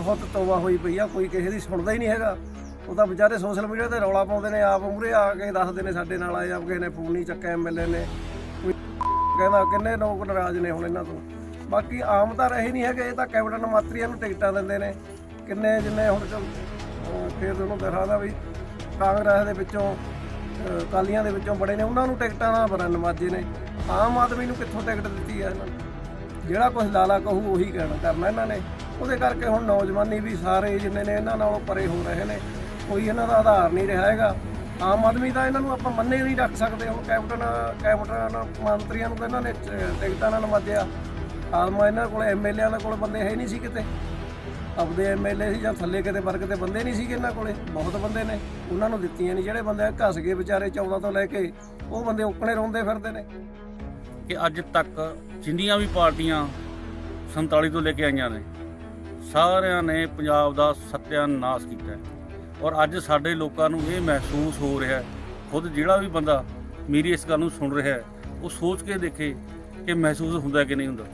ਬਹੁਤ ਤੋਬਾ ਹੋਈ ਪਈ ਆ, ਕੋਈ ਕਿਸੇ ਦੀ ਸੁਣਦਾ ਹੀ ਨਹੀਂ ਹੈਗਾ। ਉਹ ਤਾਂ ਵਿਚਾਰੇ ਸੋਸ਼ਲ ਮੀਡੀਆ ਤੇ ਰੌਲਾ ਪਾਉਂਦੇ ਨੇ, ਆਪ ਮੂਰੇ ਆ ਕੇ ਦੱਸਦੇ ਨੇ ਸਾਡੇ ਨਾਲ ਆਏ ਆ, ਕਿਸੇ ਨੇ ਫੋਨ ਨਹੀਂ ਚੱਕਿਆ ਐਮਐਲਏ ਨੇ। ਕੋਈ ਕਹਿੰਦਾ ਕਿੰਨੇ ਲੋਕ ਨਾਰਾਜ਼ ਨੇ ਹੁਣ ਇਹਨਾਂ ਤੋਂ। ਬਾਕੀ ਆਮ ਤਾਂ ਰਹੇ ਨਹੀਂ ਹੈਗੇ, ਇਹ ਤਾਂ ਕੈਪਟਨ ਮਾਤਰੀਆਂ ਨੂੰ ਟਿਕਟਾਂ ਦਿੰਦੇ ਨੇ, ਕਿੰਨੇ ਜਿੰਨੇ ਹੁਣ ਚੱਲ ਫਿਰ ਤੁਹਾਨੂੰ ਦਿਖਾਦਾ ਵੀ ਕਾਂਗਰਸ ਦੇ ਵਿੱਚੋਂ, ਅਹ ਅਕਾਲੀਆਂ ਦੇ ਵਿੱਚੋਂ ਬੜੇ ਨੇ, ਉਹਨਾਂ ਨੂੰ ਟਿਕਟਾਂ ਨਾ ਬਰਨ ਨਵਾਜੇ ਨੇ। ਆਮ ਆਦਮੀ ਨੂੰ ਕਿੱਥੋਂ ਟਿਕਟ ਦਿੱਤੀ ਹੈ ਇਹਨਾਂ ਨੇ? ਜਿਹੜਾ ਕੁਝ ਲਾਲਾ ਕਹੂ ਉਹੀ ਕਹਿਣਾ ਕਰਨਾ ਇਹਨਾਂ ਨੇ। ਉਹਦੇ ਕਰਕੇ ਹੁਣ ਨੌਜਵਾਨੀ ਵੀ ਸਾਰੇ ਜਿੰਨੇ ਨੇ ਇਹਨਾਂ ਨਾਲੋਂ ਪਰੇ ਹੋ ਰਹੇ ਨੇ, ਕੋਈ ਇਹਨਾਂ ਦਾ ਆਧਾਰ ਨਹੀਂ ਰਿਹਾ ਹੈਗਾ। ਆਮ ਆਦਮੀ ਦਾ ਇਹਨਾਂ ਨੂੰ ਆਪਾਂ ਮੰਨੇ ਨਹੀਂ ਰੱਖ ਸਕਦੇ। ਹੁਣ ਕੈਪਟਨ ਕੈਪਟਨ ਮੰਤਰੀਆਂ ਨੂੰ ਤਾਂ ਇਹਨਾਂ ਨੇ ਟਿਕਟਾਂ ਨਾਲ ਨਵਾਜਿਆ ਆਲਮਾ ਇਹਨਾਂ ਕੋਲ ਐਮਐਲਏਆਂ ਦੇ ਕੋਲ ਬੰਦੇ ਹੈ ਹੀ ਨਹੀਂ ਸੀ ਕਿਤੇ। ਆਪਦੇ ਐਮਐਲਏ ਸੀ ਜਾਂ ਥੱਲੇ ਕਿਤੇ ਵਰਗ ਦੇ ਬੰਦੇ ਨਹੀਂ ਸੀਗੇ ਇਹਨਾਂ ਕੋਲੇ। ਬਹੁਤ ਬੰਦੇ ਨੇ। ਉਹਨਾਂ ਨੂੰ ਦਿੱਤੀਆਂ ਨਹੀਂ। ਜਿਹੜੇ ਬੰਦੇ ਘਸ ਗਏ ਵਿਚਾਰੇ 14 ਤੋਂ ਲੈ ਕੇ, ਉਹ ਬੰਦੇ ਉੱਕਣੇ ਰੋਂਦੇ ਫਿਰਦੇ ਨੇ। ਕਿ ਅੱਜ ਤੱਕ ਜਿੰਨੀਆਂ ਵੀ ਪਾਰਟੀਆਂ 47 ਤੋਂ ਲੈ ਕੇ ਆਈਆਂ ਨੇ ਸਾਰਿਆਂ ਨੇ ਪੰਜਾਬ ਦਾ ਸਤਿਆਨਾਸ ਕੀਤਾ ਹੈ। ਔਰ ਅੱਜ ਸਾਡੇ ਲੋਕਾਂ ਨੂੰ ਇਹ ਮਹਿਸੂਸ ਹੋ ਰਿਹਾ ਹੈ, ਖੁਦ ਜਿਹੜਾ ਵੀ ਬੰਦਾ ਮੇਰੀ ਇਸ ਗੱਲ ਨੂੰ ਸੁਣ ਰਿਹਾ ਹੈ, ਉਹ ਸੋਚ ਕੇ ਦੇਖੇ ਕਿ ਮਹਿਸੂਸ ਹੁੰਦਾ ਕਿ ਨਹੀਂ ਹੁੰਦਾ।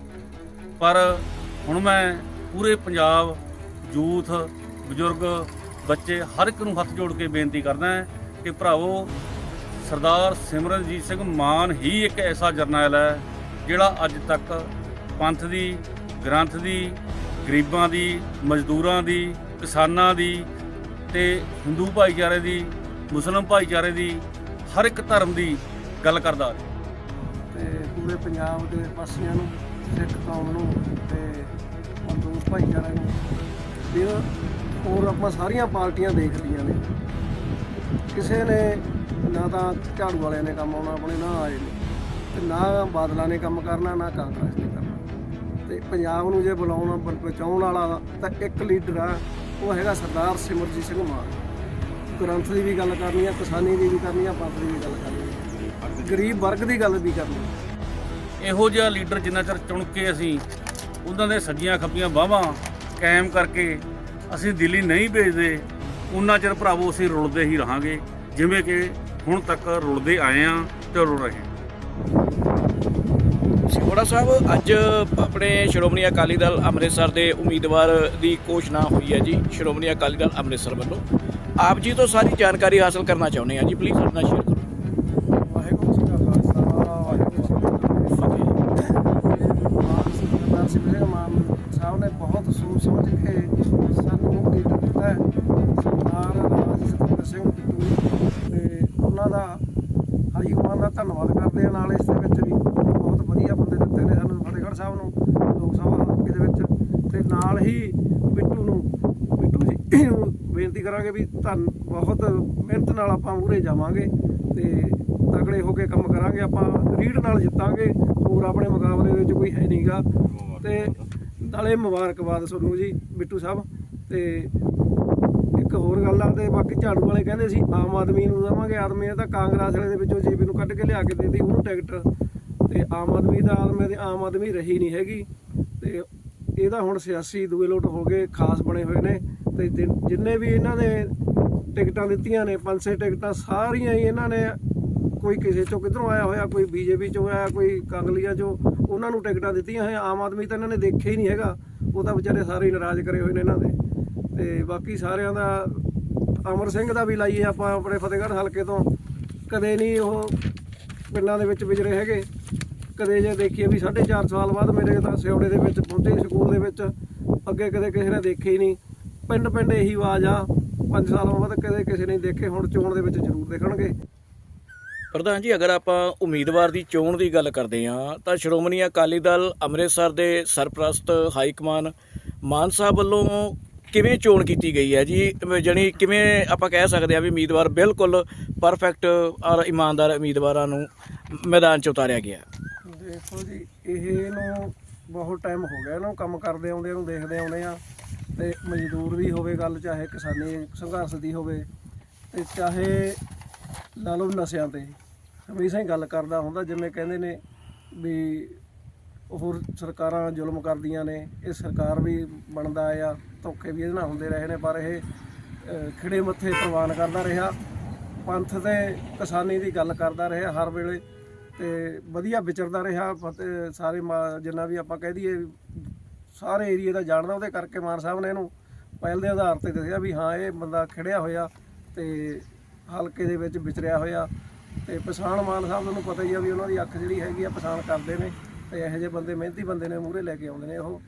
ਪਰ ਹੁਣ ਮੈਂ ਪੂਰੇ ਪੰਜਾਬ ਯੂਥ ਬਜ਼ੁਰਗ, ਬੱਚੇ ਹਰ ਇੱਕ ਨੂੰ ਹੱਥ ਜੋੜ ਕੇ ਬੇਨਤੀ ਕਰਦਾ ਹਾਂ ਕਿ ਭਰਾਵੋ, ਸਰਦਾਰ ਸਿਮਰਨਜੀਤ ਸਿੰਘ ਮਾਨ ਹੀ ਇੱਕ ਐਸਾ ਜਰਨੈਲ ਹੈ, ਜਿਹੜਾ ਅੱਜ ਤੱਕ ਪੰਥ ਦੀ, ਗ੍ਰੰਥ ਦੀ ਗਰੀਬਾਂ ਦੀ, ਮਜ਼ਦੂਰਾਂ ਦੀ, ਕਿਸਾਨਾਂ ਦੀ ਤੇ ਹਿੰਦੂ ਭਾਈਚਾਰੇ ਦੀ ਮੁਸਲਮਾਨ ਭਾਈਚਾਰੇ ਦੀ ਹਰ ਇੱਕ ਧਰਮ ਦੀ ਗੱਲ ਕਰਦਾ ਹੈ ਤੇ ਪੂਰੇ ਪੰਜਾਬ ਦੇ ਵਾਸੀਆਂ ਨੂੰ, ਸਿੱਖ ਕੌਮ ਨੂੰ ਤੇ ਮਜ਼ਦੂਰ ਭਾਈਚਾਰੇ ਨੂੰ ਫਿਰ ਹੋਰ ਆਪਾਂ ਸਾਰੀਆਂ ਪਾਰਟੀਆਂ ਦੇਖ ਲਈਆਂ ਨੇ। ਕਿਸੇ ਨੇ ਨਾ ਤਾਂ ਝਾੜੂ ਵਾਲਿਆਂ ਨੇ ਕੰਮ ਆਉਣਾ, ਆਪਣੇ ਨਾ ਆਏ ਨੇ। ਤੇ ਨਾ ਬਾਦਲਾਂ ਨੇ ਕੰਮ ਕਰਨਾ, ਨਾ ਕਾਂਗਰਸ ਨੇ। ਤੇ ਪੰਜਾਬ ਨੂੰ ਜੇ ਬੁਲਾਉਣਾ ਬਚਾਉਣ ਵਾਲਾ ਤਾਂ ਇੱਕ ਲੀਡਰ ਆ, ਉਹ ਹੈਗਾ ਸਰਦਾਰ ਸਿਮਰਜੀਤ ਸਿੰਘ ਮਾਨ। ਗ੍ਰੰਥ ਦੀ ਵੀ ਗੱਲ ਕਰਨੀ ਆ, ਕਿਸਾਨੀ ਦੀ ਵੀ ਕਰਨੀ ਆ, ਪੰਥ ਦੀ ਵੀ ਗੱਲ ਕਰਨੀ ਆ। ਗਰੀਬ ਵਰਗ ਦੀ ਗੱਲ ਵੀ ਕਰਨੀ ਇਹੋ ਜਿਹਾ ਲੀਡਰ ਜਿੰਨਾ ਚਿਰ ਚੁਣ ਕੇ ਅਸੀਂ ਉਹਨਾਂ ਦੇ ਸੱਜੀਆਂ ਖੱਬੀਆਂ ਬਾਹਾਂ ਕਾਇਮ ਕਰਕੇ ਅਸੀਂ ਦਿੱਲੀ ਨਹੀਂ ਭੇਜਦੇ, ਉਹਨਾਂ ਚਿਰ ਭਰਾਵੋ ਅਸੀਂ ਰੁਲਦੇ ਹੀ ਰਹਾਂਗੇ, ਜਿਵੇਂ ਕਿ ਹੁਣ ਤੱਕ ਰੁਲਦੇ ਆਏ ਆ ਤੇ ਰੁਲ ਰਹੇ ਹਾਂ ਸਿਕੋੜਾ ਸਾਹਿਬ, ਅੱਜ ਆਪਣੇ ਸ਼੍ਰੋਮਣੀ ਅਕਾਲੀ ਦਲ ਅੰਮ੍ਰਿਤਸਰ ਦੇ ਉਮੀਦਵਾਰ ਦੀ ਘੋਸ਼ਣਾ ਹੋਈ ਹੈ ਜੀ, ਸ਼੍ਰੋਮਣੀ ਅਕਾਲੀ ਦਲ ਅੰਮ੍ਰਿਤਸਰ ਵੱਲੋਂ। ਆਪ ਜੀ ਤੋਂ ਸਾਰੀ ਜਾਣਕਾਰੀ ਹਾਸਲ ਕਰਨਾ ਚਾਹੁੰਦੇ ਹਾਂ ਜੀ ਪਲੀਜ਼ ਸਾਡੇ ਨਾਲ ਸ਼ੇਅਰ ਕਰੋ। ਵਾਹਿਗੁਰੂ ਜੀ ਕਾ ਖਾਲਸਾ, ਵਾਹਿਗੁਰੂ ਜੀ ਕੀ ਫਤਿਹ। ਸਾਹਿਬ ਨੇ ਬਹੁਤ ਸੋਚ ਸਮਝ ਕੇ ਸਾਨੂੰ ਲੀਡਰ ਦਿੱਤਾ ਹੈ ਸਰਦਾਰ ਰਾਜ ਸਤਿੰਦਰ ਸਿੰਘ ਬਿੱਟੂ ਤੇ ਉਹਨਾਂ ਦਾ ਹਾਈ ਕਮਾਂਡ ਦਾ ਧੰਨਵਾਦ ਕਰਦੇ ਆ ਨਾਲ ਇਸ ਦੇ ਵਿੱਚ ਵੀ ਬਹੁਤ ਵਧੀਆ ਬੰਦੇ ਦਿੱਤੇ ਨੇ ਸਾਨੂੰ ਫਤਿਹਗੜ੍ਹ ਸਾਹਿਬ ਨੂੰ ਲੋਕ ਸਭਾ ਹਲਕੇ ਦੇ ਵਿੱਚ ਤੇ ਬਿੱਟੂ ਨੂੰ, ਬਿੱਟੂ ਜੀ ਨੂੰ ਬੇਨਤੀ ਕਰਾਂਗੇ ਵੀ ਧੰਨ, ਬਹੁਤ ਮਿਹਨਤ ਨਾਲ ਆਪਾਂ ਮੂਹਰੇ ਜਾਵਾਂਗੇ ਤੇ ਤਕੜੇ ਹੋ ਕੇ ਕੰਮ ਕਰਾਂਗੇ, ਆਪਾਂ ਰੀਡ ਨਾਲ ਜਿੱਤਾਂਗੇ, ਹੋਰ ਆਪਣੇ ਮੁਕਾਬਲੇ ਵਿੱਚ ਕੋਈ ਹੈ ਨਹੀਂਗਾ ਤੇ ਨਾਲੇ ਮੁਬਾਰਕਬਾਦ ਤੁਹਾਨੂੰ ਜੀ, ਬਿੱਟੂ ਸਾਹਿਬ। ਤੇ ਇੱਕ ਹੋਰ ਗੱਲ ਆ, ਤੇ ਬਾਕੀ ਝਾੜੂ ਵਾਲੇ ਕਹਿੰਦੇ ਸੀ, ਆਮ ਆਦਮੀ ਨੂੰ ਦੇਵਾਂਗੇ, ਆਦਮੀ ਨੇ ਤਾਂ ਕਾਂਗਰਸ ਵਾਲੇ ਦੇ ਵਿੱਚੋਂ ਜੀਪੀ ਨੂੰ ਕੱਢ ਕੇ ਲਿਆ ਕੇ ਦੇਤੀ ਦਿੱਤੀ, ਉਹਨੂੰ ਟਿਕਟ। ਤੇ ਆਮ ਆਦਮੀ ਦਾ ਆਦਮੀ ਦੀ ਆਮ ਆਦਮੀ ਰਹੀ ਨਹੀਂ ਹੈਗੀ। ਇਹਦਾ ਹੁਣ ਸਿਆਸੀ ਦੂਏ ਲੋਟ ਹੋ ਗਏ, ਖਾਸ ਬਣੇ ਹੋਏ ਨੇ। ਤੇ ਜਿਨ- ਜਿੰਨੇ ਵੀ ਇਹਨਾਂ ਨੇ ਟਿਕਟਾਂ ਦਿੱਤੀਆਂ ਨੇ, ਪੰਜ ਛੇ ਟਿਕਟਾਂ, ਸਾਰੀਆਂ ਹੀ ਇਹਨਾਂ ਨੇ ਕੋਈ ਕਿਸੇ ਚੋਂ ਕਿਧਰੋਂ ਆਇਆ ਹੋਇਆ, ਕੋਈ ਬੀਜੇਪੀ ਚੋਂ ਆਇਆ, ਕੋਈ ਕਾਂਗਲੀਆਂ ਚੋਂ, ਉਹਨਾਂ ਨੂੰ ਟਿਕਟਾਂ ਦਿੱਤੀਆਂ ਹੋਈਆਂ। ਆਮ ਆਦਮੀ ਤਾਂ ਇਹਨਾਂ ਨੇ ਦੇਖਿਆ ਹੀ ਨਹੀਂ ਹੈਗਾ। ਉਹ ਤਾਂ ਵਿਚਾਰੇ ਸਾਰੇ ਨਾਰਾਜ਼ ਕਰੇ ਹੋਏ ਨੇ ਇਹਨਾਂ ਦੇ। ਤੇ ਬਾਕੀ ਸਾਰਿਆਂ ਦਾ, ਅਮਰ ਸਿੰਘ ਦਾ ਵੀ ਲਾਈਏ ਆਪਾਂ ਆਪਣੇ ਫਤਿਹਗੜ੍ਹ ਹਲਕੇ ਤੋਂ। ਕਦੇ ਨਹੀਂ ਉਹ ਪਿੰਡਾਂ ਦੇ ਵਿੱਚ ਵਿਚਰੇ ਹੈਗੇ। ਕਦੇ ਜੇ ਦੇਖੀਏ ਵੀ 4.5 ਸਾਲ ਬਾਅਦ ਮੇਰੇ ਤਾਂ ਸਿਉੜੇ ਦੇ ਵਿੱਚ, ਪਹੁੰਚੇ ਸਕੂਲ ਦੇ ਵਿੱਚ, ਅੱਗੇ ਕਦੇ ਕਿਸੇ ਨੇ ਦੇਖੇ ਹੀ ਨਹੀਂ। ਪਿੰਡ ਪਿੰਡ ਇਹੀ ਆਵਾਜ਼ ਆ 5 ਸਾਲ ਬਾਅਦ ਕਦੇ ਕਿਸੇ ਨੇ ਦੇਖੇ, ਹੁਣ ਚੋਣ ਦੇ ਵਿੱਚ ਜ਼ਰੂਰ ਦੇਖਣਗੇ। ਪ੍ਰਧਾਨ ਜੀ, ਅਗਰ ਆਪਾਂ ਉਮੀਦਵਾਰ ਦੀ ਚੋਣ ਦੀ ਗੱਲ ਕਰਦੇ ਹਾਂ, ਤਾਂ ਸ਼੍ਰੋਮਣੀ ਅਕਾਲੀ ਦਲ ਅੰਮ੍ਰਿਤਸਰ ਦੇ ਸਰਪ੍ਰਸਤ ਹਾਈ ਕਮਾਨ ਮਾਨ ਸਾਹਿਬ ਵੱਲੋਂ ਕਿਵੇਂ ਚੋਣ ਕੀਤੀ ਗਈ ਹੈ ਜੀ? ਜਣੀ ਕਿਵੇਂ ਆਪਾਂ ਕਹਿ ਸਕਦੇ ਹਾਂ ਵੀ ਉਮੀਦਵਾਰ ਬਿਲਕੁਲ ਪਰਫੈਕਟ ਔਰ ਇਮਾਨਦਾਰ ਉਮੀਦਵਾਰਾਂ ਨੂੰ ਮੈਦਾਨ 'ਚ ਉਤਾਰਿਆ ਗਿਆ ਦੇਖੋ ਜੀ, ਇਹ ਨੂੰ ਬਹੁਤ ਟਾਈਮ ਹੋ ਗਿਆ ਇਹਨੂੰ ਕੰਮ ਕਰਦੇ ਆਉਂਦੇ ਨੂੰ, ਦੇਖਦੇ ਆਉਂਦੇ ਆ ਤੇ ਮਜ਼ਦੂਰ ਦੀ ਹੋਵੇ ਗੱਲ, ਚਾਹੇ ਕਿਸਾਨੀ, ਸੰਘਰਸ਼ ਦੀ ਹੋਵੇ, ਤੇ ਚਾਹੇ ਲਾ ਲਓ ਨਸ਼ਿਆਂ ਤੇ। ਹਮੇਸ਼ਾ ਹੀ ਗੱਲ ਕਰਦਾ ਹੁੰਦਾ, ਜਿਵੇਂ ਕਹਿੰਦੇ ਨੇ ਵੀ ਹੋਰ ਸਰਕਾਰਾਂ ਜ਼ੁਲਮ ਕਰਦੀਆਂ ਨੇ, ਇਹ ਸਰਕਾਰ ਵੀ ਬਣਦਾ ਆ, ਧੋਖੇ ਵੀ ਇਹਦੇ ਨਾਲ ਹੁੰਦੇ ਰਹੇ ਨੇ, ਪਰ ਇਹ ਖਿੜੇ ਮੱਥੇ ਪ੍ਰਵਾਨ ਕਰਦਾ ਰਿਹਾ। ਪੰਥ ਤੇ ਕਿਸਾਨੀ ਦੀ ਗੱਲ ਕਰਦਾ ਰਿਹਾ, ਹਰ ਵੇਲੇ ਤੇ ਵਧੀਆ ਵਿਚਰਦਾ ਰਿਹਾ, ਫਤਿਹ, ਸਾਰੇ ਮਾ- ਜਿੰਨਾ ਵੀ ਆਪਾਂ ਕਹਿ ਦਈਏ, ਸਾਰੇ ਏਰੀਏ ਦਾ ਜਾਣਦਾ, ਉਹਦੇ ਕਰਕੇ ਮਾਨ ਸਾਹਿਬ ਨੇ ਇਹਨੂੰ ਪਹਿਲ ਦੇ ਆਧਾਰ ਤੇ ਦੱਸਿਆ ਵੀ ਹਾਂ, ਇਹ ਬੰਦਾ ਖੜਿਆ ਹੋਇਆ ਤੇ ਹਲਕੇ ਦੇ ਵਿੱਚ ਵਿਚਰਿਆ ਹੋਇਆ ਤੇ ਪਛਾਣ ਮਾਨ ਸਾਹਿਬ ਨੂੰ ਪਤਾ ਹੀ ਆ ਵੀ ਉਹਨਾਂ ਦੀ ਅੱਖ ਜਿਹੜੀ ਹੈਗੀ ਆ, ਪਛਾਣ ਕਰਦੇ ਨੇ ਤੇ ਇਹੋ ਜਿਹੇ ਬੰਦੇ, ਮਿਹਨਤੀ ਬੰਦੇ ਨੇ, ਮੂਹਰੇ ਲੈ ਕੇ ਆਉਂਦੇ ਨੇ, ਉਹ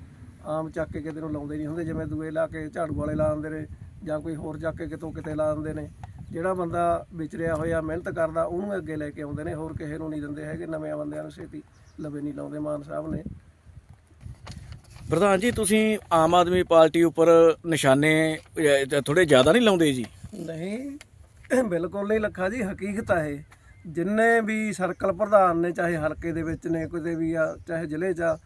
ਆਮ ਚੱਕ ਕੇ ਕਿਤੇ ਨੂੰ ਲਾਉਂਦੇ ਨਹੀਂ ਹੁੰਦੇ, ਜਿਵੇਂ ਦੂਏ ਲਾ ਕੇ ਝਾੜੂ ਵਾਲੇ ਲਾ ਦਿੰਦੇ ਨੇ ਜਾਂ ਕੋਈ ਹੋਰ ਚੱਕ ਕੇ ਕਿਤੋਂ ਕਿਤੇ ਲਾ ਦਿੰਦੇ ਨੇ। ਜਿਹੜਾ ਬੰਦਾ ਵਿਚਰਿਆ ਹੋਇਆ ਮਿਹਨਤ ਕਰਦਾ ਉਹਨੂੰ ਅੱਗੇ ਲੈ ਕੇ ਆਉਂਦੇ ਨੇ ਹੋਰ ਕਿਸੇ ਨੂੰ ਨਹੀਂ ਦਿੰਦੇ ਹੈਗੇ ਨਵੇਂ ਬੰਦਿਆਂ ਨੂੰ ਛੇਤੀ ਲਵੇ ਨਹੀਂ ਲਾਉਂਦੇ ਮਾਨ ਸਾਹਿਬ ਨੇ। ਪ੍ਰਧਾਨ ਜੀ ਤੁਸੀਂ ਆਮ ਆਦਮੀ ਪਾਰਟੀ ਉੱਪਰ ਨਿਸ਼ਾਨੇ ਥੋੜੇ ਜ਼ਿਆਦਾ ਨਹੀਂ ਲਾਉਂਦੇ ਜੀ? ਨਹੀਂ ਬਿਲਕੁਲ ਨਹੀਂ ਲੱਖਾ ਜੀ ਹਕੀਕਤ ਹੈ ਇਹ। ਜਿੰਨੇ ਵੀ ਸਰਕਲ ਪ੍ਰਧਾਨ ਨੇ ਚਾਹੇ ਹਲਕੇ ਦੇ ਵਿੱਚ ਨੇ ਕਿਤੇ ਵੀ ਆ ਚਾਹੇ ਜ਼ਿਲ੍ਹੇ 'ਚ ਆ